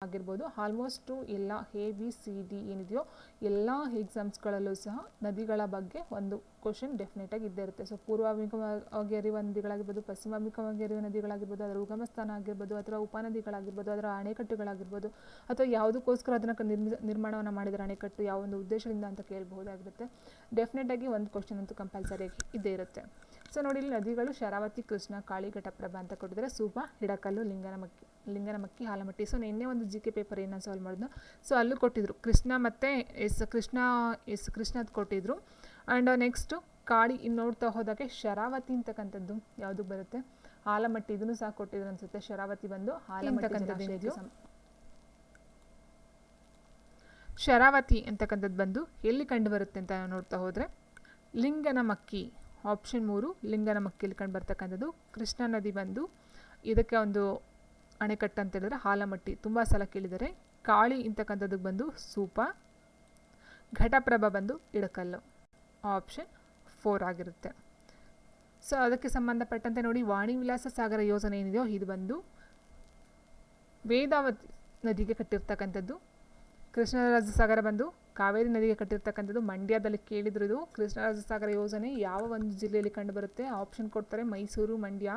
ಆಗಿರ್ಬೋದು. ಆಲ್ಮೋಸ್ಟು ಎಲ್ಲ ಎ ಬಿ ಸಿ ಡಿ ಏನಿದೆಯೋ ಎಲ್ಲ ಎಕ್ಸಾಮ್ಸ್ಗಳಲ್ಲೂ ಸಹ ನದಿಗಳ ಬಗ್ಗೆ ಒಂದು ಕ್ವಶನ್ ಡೆಫಿನೆಟಾಗಿ ಇದ್ದೇ ಇರುತ್ತೆ. ಸೊ ಪೂರ್ವಾಭಿಮುಖವಾಗಿ ಹರಿಯುವ ನದಿಗಳಾಗಿರ್ಬೋದು ಪಶ್ಚಿಮಾಭಿಮುಖವಾಗಿ ಹರಿಯುವ ನದಿಗಳಾಗಿರ್ಬೋದು ಅದರ ಉಗಮ ಸ್ಥಾನ ಆಗಿರ್ಬೋದು, ಅಥವಾ ಉಪನದಿಗಳಾಗಿರ್ಬೋದು, ಅದರ ಅಣೆಕಟ್ಟುಗಳಾಗಿರ್ಬೋದು, ಅಥವಾ ಯಾವುದಕ್ಕೋಸ್ಕರ ಅದನ್ನು ನಿರ್ಮಿ ನಿರ್ಮಾಣವನ್ನು ಮಾಡಿದರೆ ಅಣೆಕಟ್ಟು ಯಾವ ಒಂದು ಉದ್ದೇಶದಿಂದ ಅಂತ ಕೇಳಬಹುದಾಗಿರುತ್ತೆ. ಡೆಫಿನೆಟಾಗಿ ಒಂದು ಕ್ವಶನ್ ಅಂತೂ ಕಂಪಲ್ಸರಿಯಾಗಿ ಇದ್ದೇ ಇರುತ್ತೆ. ಸೊ ನೋಡಿ ಇಲ್ಲಿ ನದಿಗಳು ಶರಾವತಿ, ಕೃಷ್ಣ ಕಾಳಿ ಘಟಪ್ರಭ ಅಂತ ಕೊಟ್ಟಿದ್ರೆ ಸೂಪ ಹಿಡಕಲ್ಲು, ಲಿಂಗನಮಕ್ಕಿ. ಲಿಂಗನಮಕ್ಕಿ ಹಾಲಮಟ್ಟಿ ಸೊ ನಿನ್ನೆ ಒಂದು ಜಿ ಕೆ ಪೇಪರ್ ಏನೋ ಸಾಲ್ವ್ ಮಾಡಿದ್ನೋ ಸೊ ಅಲ್ಲೂ ಕೊಟ್ಟಿದ್ರು. ಕೃಷ್ಣ ಮತ್ತು ಎಸ್ ಕೃಷ್ಣ ಎಸ್ ಕೃಷ್ಣದ್ ಕೊಟ್ಟಿದ್ರು. ಆ್ಯಂಡ್ ನೆಕ್ಸ್ಟು ಕಾಡಿ ಇನ್ನು ನೋಡ್ತಾ ಹೋದಾಗೆ ಶರಾವತಿ ಅಂತಕ್ಕಂಥದ್ದು ಯಾವುದಕ್ಕೆ ಬರುತ್ತೆ? ಹಾಲಮಟ್ಟಿ ಇದನ್ನು ಸಹ ಕೊಟ್ಟಿದ್ರು ಅನ್ಸುತ್ತೆ. ಶರಾವತಿ ಬಂದು ಹಾಲಮಟ್ಟಿ ಶರಾವತಿ ಅಂತಕ್ಕಂಥದ್ದು ಬಂದು ಎಲ್ಲಿ ಕಂಡು ಬರುತ್ತೆ ಅಂತ ನೋಡ್ತಾ ಹೋದರೆ ಲಿಂಗನಮಕ್ಕಿ ಆಪ್ಷನ್ ಮೂರು ಲಿಂಗನಮಕ್ಕಿಯಲ್ಲಿ ಕಂಡು ಬರ್ತಕ್ಕಂಥದ್ದು ಕೃಷ್ಣಾ ನದಿ ಬಂದು ಇದಕ್ಕೆ ಒಂದು ಅಣೆಕಟ್ಟು ಅಂತ ಹೇಳಿದ್ರೆ ಹಾಲಮಟ್ಟಿ. ತುಂಬ ಸಲ ಕೇಳಿದರೆ. ಕಾಳಿ ಇಂತಕ್ಕಂಥದ್ದು ಬಂದು ಸೂಪ, ಘಟಪ್ರಭ ಬಂದು ಇಳಕಲ್ಲು ಆಪ್ಷನ್ ಫೋರ್ ಆಗಿರುತ್ತೆ. ಸೊ, ಅದಕ್ಕೆ ಸಂಬಂಧಪಟ್ಟಂತೆ ನೋಡಿ, ವಾಣಿ ವಿಲಾಸ ಸಾಗರ ಯೋಜನೆ ಏನಿದೆಯೋ, ಇದು ಬಂದು ವೇದಾವತಿ ನದಿಗೆ ಕಟ್ಟಿರ್ತಕ್ಕಂಥದ್ದು. ಕೃಷ್ಣರಾಜ ಸಾಗರ ಬಂದು ಕಾವೇರಿ ನದಿಗೆ ಕಟ್ಟಿರ್ತಕ್ಕಂಥದ್ದು. ಮಂಡ್ಯದಲ್ಲಿ ಕೇಳಿದ್ರು ಇದು. ಕೃಷ್ಣರಾಜ ಸಾಗರ ಯೋಜನೆ ಯಾವ ಒಂದು ಜಿಲ್ಲೆಯಲ್ಲಿ ಕಂಡುಬರುತ್ತೆ ಆಪ್ಷನ್ ಕೊಡ್ತಾರೆ ಮೈಸೂರು, ಮಂಡ್ಯ.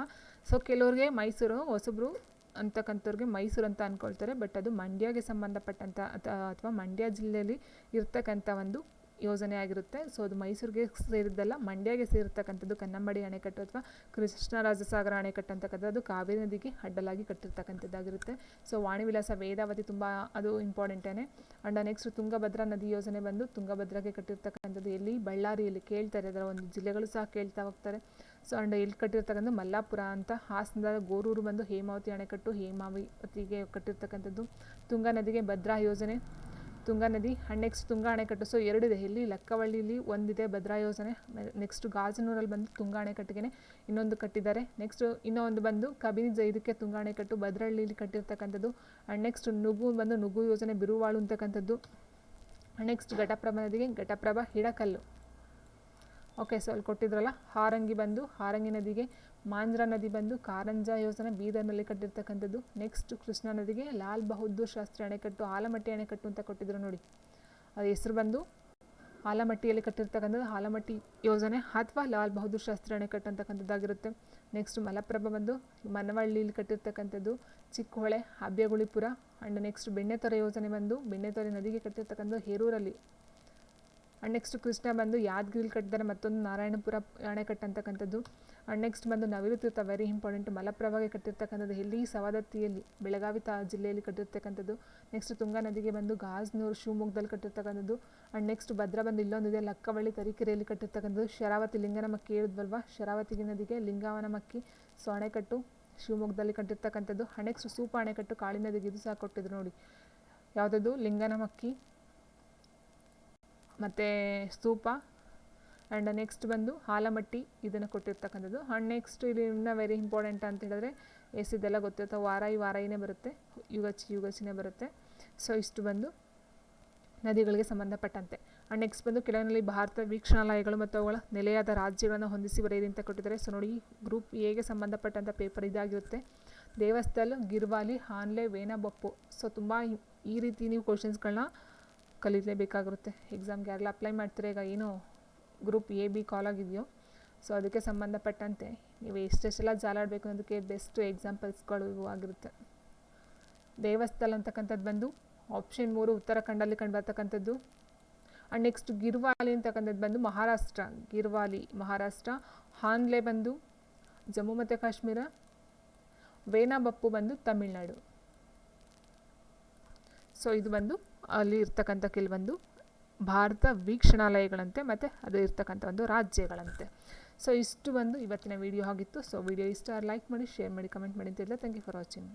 ಸೊ, ಕೆಲವ್ರಿಗೆ ಮೈಸೂರು, ಹೊಸಬ್ರು ಅಂತಕ್ಕಂಥವ್ರಿಗೆ ಮೈಸೂರು ಅಂತ ಅಂದ್ಕೊಳ್ತಾರೆ ಬಟ್ ಅದು ಮಂಡ್ಯಗೆ ಸಂಬಂಧಪಟ್ಟಂಥ ಅಥವಾ ಮಂಡ್ಯ ಜಿಲ್ಲೆಯಲ್ಲಿ ಇರ್ತಕ್ಕಂಥ ಒಂದು ಯೋಜನೆ ಆಗಿರುತ್ತೆ. ಸೊ ಅದು ಮೈಸೂರಿಗೆ ಸೇರಿದ್ದಲ್ಲ, ಮಂಡ್ಯಗೆ ಸೇರಿರ್ತಕ್ಕಂಥದ್ದು ಕನ್ನಂಬಾಡಿ ಅಣೆಕಟ್ಟು ಅಥವಾ ಕೃಷ್ಣರಾಜಸಾಗರ ಅಣೆಕಟ್ಟು ಅಂತಕ್ಕಂಥದ್ದು ಕಾವೇರಿ ನದಿಗೆ ಅಡ್ಡಲಾಗಿ ಕಟ್ಟಿರ್ತಕ್ಕಂಥದ್ದಾಗಿರುತ್ತೆ. ಸೊ ವಾಣಿ ವಿಲಾಸ ವೇದಾವತಿ ತುಂಬ ಅದು ಇಂಪಾರ್ಟೆಂಟೇ ಆ್ಯಂಡ್ ನೆಕ್ಸ್ಟ್ ತುಂಗಭದ್ರಾ ನದಿ ಯೋಜನೆ ಬಂದು ತುಂಗಭದ್ರಾಗೆ ಕಟ್ಟಿರ್ತಕ್ಕಂಥದ್ದು ಎಲ್ಲಿ? ಬಳ್ಳಾರಿಯಲ್ಲಿ. ಕೇಳ್ತಾರೆ, ಅದರ ಒಂದು ಜಿಲ್ಲೆಗಳು ಸಹ ಕೇಳ್ತಾ ಹೋಗ್ತಾರೆ. ಸೊ ಅಂಡ್ ಇಲ್ಲಿ ಕಟ್ಟಿರ್ತಕ್ಕಂಥ ಮಲ್ಲಾಪುರ ಅಂತ ಹಾಸನದ ಗೋರೂರು ಬಂದು ಹೇಮಾವತಿ ಅಣೆಕಟ್ಟು ಹೇಮಾವತಿಗೆ ಕಟ್ಟಿರ್ತಕ್ಕಂಥದ್ದು. ತುಂಗಾ ನದಿಗೆ ಭದ್ರಾ ಯೋಜನೆ, ತುಂಗಾ ನದಿ ಆ್ಯಂಡ್ ನೆಕ್ಸ್ಟ್ ತುಂಗಾ ಅಣೆಕಟ್ಟು. ಸೊ ಎರಡಿದೆ ಇಲ್ಲಿ ಲಕ್ಕವಳ್ಳಿಲಿ ಒಂದಿದೆ ಭದ್ರಾ ಯೋಜನೆ. ನೆಕ್ಸ್ಟ್ ಗಾಜನೂರಲ್ಲಿ ಬಂದು ತುಂಗಾ ಅಣೆಕಟ್ಟಿಗೆ ಇನ್ನೊಂದು ಕಟ್ಟಿದ್ದಾರೆ. ನೆಕ್ಸ್ಟ್ ಇನ್ನೊಂದು ಬಂದು ಕಬಿನಿ ಜೈದಕ್ಕೆ ತುಂಗಾ ಅಣೆಕಟ್ಟು, ಭದ್ರಹಳ್ಳಿಲಿ ಕಟ್ಟಿರ್ತಕ್ಕಂಥದ್ದು. ಅಂಡ್ ನೆಕ್ಸ್ಟ್ ನುಗು ಬಂದು ನುಗ್ಗು ಯೋಜನೆ ಬಿರುವಾಳು ಅಂತಕ್ಕಂಥದ್ದು. ನೆಕ್ಸ್ಟ್ ಘಟಪ್ರಭಾ ನದಿಗೆ ಘಟಪ್ರಭಾ ಹಿಡಕಲ್ಲು. ಓಕೆ ಸೊ ಅಲ್ಲಿ ಕೊಟ್ಟಿದ್ರಲ್ಲ, ಹಾರಂಗಿ ಬಂದು, ಹಾರಂಗಿ ನದಿಗೆ, ಮಾಂಜ್ರಾ ನದಿ ಬಂದು, ಕಾರಂಜಾ ಯೋಜನೆ ಬೀದರ್ನಲ್ಲಿ ಕಟ್ಟಿರ್ತಕ್ಕಂಥದ್ದು. ನೆಕ್ಸ್ಟ್ ಕೃಷ್ಣಾ ನದಿಗೆ ಲಾಲ್ ಬಹದ್ದೂರ್ ಶಾಸ್ತ್ರಿ ಅಣೆಕಟ್ಟು, ಆಲಮಟ್ಟಿ ಅಣೆಕಟ್ಟು ಅಂತ ಕೊಟ್ಟಿದ್ರು ನೋಡಿ. ಅದು ಹೆಸರು ಬಂದು ಆಲಮಟ್ಟಿಯಲ್ಲಿ ಕಟ್ಟಿರ್ತಕ್ಕಂಥದ್ದು. ಆಲಮಟ್ಟಿ ಯೋಜನೆ ಅಥವಾ ಲಾಲ್ ಬಹದ್ದೂರ್ ಶಾಸ್ತ್ರಿ ಅಣೆಕಟ್ಟು ಅಂತಕ್ಕಂಥದ್ದಾಗಿರುತ್ತೆ. ನೆಕ್ಸ್ಟ್ ಮಲಪ್ರಭಾ ಬಂದು ಮನವಳ್ಳಿಯಲ್ಲಿ ಕಟ್ಟಿರ್ತಕ್ಕಂಥದ್ದು. ಚಿಕ್ಕಹೊಳೆ ಹಬ್ಯಗುಳಿಪುರ ಆ್ಯಂಡ್ ನೆಕ್ಸ್ಟ್ ಬೆಣ್ಣೆತೊರೆ ಯೋಜನೆ ಬಂದು, ಬೆಣ್ಣೆತೊರೆ ನದಿಗೆ ಕಟ್ಟಿರ್ತಕ್ಕಂಥದ್ದು ಹೇರೂರಲ್ಲಿ. ಆ್ಯಂಡ್ ನೆಕ್ಸ್ಟ್ ಕೃಷ್ಣ ಬಂದು ಯಾದಗಿರಿಲಿ ಕಟ್ಟಿದ್ದಾರೆ ಮತ್ತೊಂದು ನಾರಾಯಣಪುರ ಅಣೆಕಟ್ಟು ಅಂತಕ್ಕಂಥದ್ದು ಆ್ಯಂಡ್ ನೆಕ್ಸ್ಟ್ ಬಂದು ನವಿಲು ತೀರ್ಥ ವೆರಿ ಇಂಪಾರ್ಟೆಂಟ್ ಮಲಪ್ರಭಾಗೆ ಕಟ್ಟಿರ್ತಕ್ಕಂಥದ್ದು, ಎಲ್ಲಿ? ಸವದತ್ತಿಯಲ್ಲಿ, ಬೆಳಗಾವಿ ತಾ ಜಿಲ್ಲೆಯಲ್ಲಿ ಕಟ್ಟಿರ್ತಕ್ಕಂಥದ್ದು. ನೆಕ್ಸ್ಟ್ ತುಂಗಾ ನದಿಗೆ ಬಂದು ಗಾಜ್ನೂರು ಶಿವಮೊಗ್ಗದಲ್ಲಿ ಕಟ್ಟಿರ್ತಕ್ಕಂಥದ್ದು. ಆ್ಯಂಡ್ ನೆಕ್ಸ್ಟ್ ಭದ್ರಾ ಬಂದು ಇಲ್ಲೊಂದಿದೆ, ಲಕ್ಕವಳ್ಳಿ, ತರೀಕೆರೆಯಲ್ಲಿ ಕಟ್ಟಿರ್ತಕ್ಕಂಥದ್ದು. ಶರಾವತಿ ಲಿಂಗನಮಕ್ಕಿ ಹೇಳಿದ್ವಲ್ವಾ ಶರಾವತಿ ನದಿಗೆ ಲಿಂಗಾವನಮಕ್ಕಿ ಸೊ ಅಣೆಕಟ್ಟು ಶಿವಮೊಗ್ಗದಲ್ಲಿ ಕಟ್ಟಿರ್ತಕ್ಕಂಥದ್ದು. ನೆಕ್ಸ್ಟ್ ಸೂಪ ಅಣೆಕಟ್ಟು ಕಾಳಿ ನದಿಗೆ ಇದು ಸಹ ಕೊಟ್ಟಿದ್ರು ನೋಡಿ. ಯಾವುದದು? ಲಿಂಗನಮಕ್ಕಿ. ಮತ್ತು ಸ್ತೂಪ ಆ್ಯಂಡ್ ನೆಕ್ಸ್ಟ್ ಬಂದು ಹಾಲಮಟ್ಟಿ, ಇದನ್ನು ಕೊಟ್ಟಿರ್ತಕ್ಕಂಥದ್ದು. ಆ್ಯಂಡ್ ನೆಕ್ಸ್ಟ್ ಇಲ್ಲಿ ಇನ್ನೂ ವೆರಿ ಇಂಪಾರ್ಟೆಂಟ್ ಅಂತ ಹೇಳಿದ್ರೆ ಎಸ್ ಇದೆಲ್ಲ ಗೊತ್ತಿರುತ್ತೆ ವಾರಾಯಿ ವಾರಾಯಿನೇ ಬರುತ್ತೆ, ಯುಗಚಿ ಯುಗಚಿನೇ ಬರುತ್ತೆ. ಸೊ ಇಷ್ಟು ಬಂದು ನದಿಗಳಿಗೆ ಸಂಬಂಧಪಟ್ಟಂತೆ. ಆ್ಯಂಡ್ ನೆಕ್ಸ್ಟ್ ಬಂದು ಕೆಲವೊಂದಲ್ಲಿ ಭಾರತ ವೀಕ್ಷಣಾಲಯಗಳು ಮತ್ತು ಅವುಗಳ ನೆಲೆಯಾದ ರಾಜ್ಯಗಳನ್ನು ಹೊಂದಿಸಿ ಬರೆಯಿರಿ ಅಂತ ಕೊಟ್ಟಿದ್ದಾರೆ. ಸೊ ನೋಡಿ ಗ್ರೂಪ್ ಎಗೆ ಸಂಬಂಧಪಟ್ಟಂಥ ಪೇಪರ್ ಇದಾಗಿರುತ್ತೆ. ದೇವಸ್ಥಾನ, ಗಿರ್ವಾಲಿ, ಹಾನ್ಲೆ ವೇನಬಪ್ಪು ಸೊ ತುಂಬ ಈ ರೀತಿ ನೀವು ಕ್ವಶನ್ಸ್ಗಳನ್ನ ಕಲೀಲೇಬೇಕಾಗಿರುತ್ತೆ ಎಕ್ಸಾಮ್ಗೆ ಯಾರೆಲ್ಲ ಅಪ್ಲೈ ಮಾಡ್ತೀರಾ? ಈಗ ಏನು ಗ್ರೂಪ್ ಎ ಬಿ ಕಾಲ್ ಆಗಿದೆಯೋ? ಸೊ ಅದಕ್ಕೆ ಸಂಬಂಧಪಟ್ಟಂತೆ ನೀವು ಎಷ್ಟೆಷ್ಟೆಲ್ಲ ಜಾಲಾಡಬೇಕು ಅನ್ನೋದಕ್ಕೆ ಬೆಸ್ಟ್ ಎಕ್ಸಾಂಪಲ್ಸ್ಗಳು ಇವು ಆಗಿರುತ್ತೆ. ದೇವಸ್ಥಳ ಅಂತಕ್ಕಂಥದ್ದು ಬಂದು ಆಪ್ಷನ್ ಮೂರು ಉತ್ತರಾಖಂಡಲ್ಲಿ ಕಂಡು ಬರ್ತಕ್ಕಂಥದ್ದು ಆ್ಯಂಡ್ ನೆಕ್ಸ್ಟ್ ಗಿರ್ವಾಲಿ ಅಂತಕ್ಕಂಥದ್ದು ಬಂದು ಮಹಾರಾಷ್ಟ್ರ. ಗಿರ್ವಾಲಿ, ಮಹಾರಾಷ್ಟ್ರ. ಹಾನ್ಲೆ ಬಂದು ಜಮ್ಮು ಮತ್ತು ಕಾಶ್ಮೀರ. ವೇನಾಬಪ್ಪು ಬಂದು ತಮಿಳ್ನಾಡು. ಸೊ ಇದು ಬಂದು ಅಲ್ಲಿ ಇರ್ತಕ್ಕಂಥ ಕೆಲವೊಂದು ಭಾರತ ವೀಕ್ಷಣಾಲಯಗಳಂತೆ ಮತ್ತು ಅದು ಇರ್ತಕ್ಕಂಥ ಒಂದು ರಾಜ್ಯಗಳಂತೆ. ಸೊ ಇಷ್ಟು ಒಂದು ಇವತ್ತಿನ ವಿಡಿಯೋ ಆಗಿತ್ತು. ಸೊ ವಿಡಿಯೋ ಇಷ್ಟ ಲೈಕ್ ಮಾಡಿ ಶೇರ್ ಮಾಡಿ ಕಮೆಂಟ್ ಮಾಡಿ ಅಂತ ಥ್ಯಾಂಕ್ ಯು ಫಾರ್ ವಾಚಿಂಗ್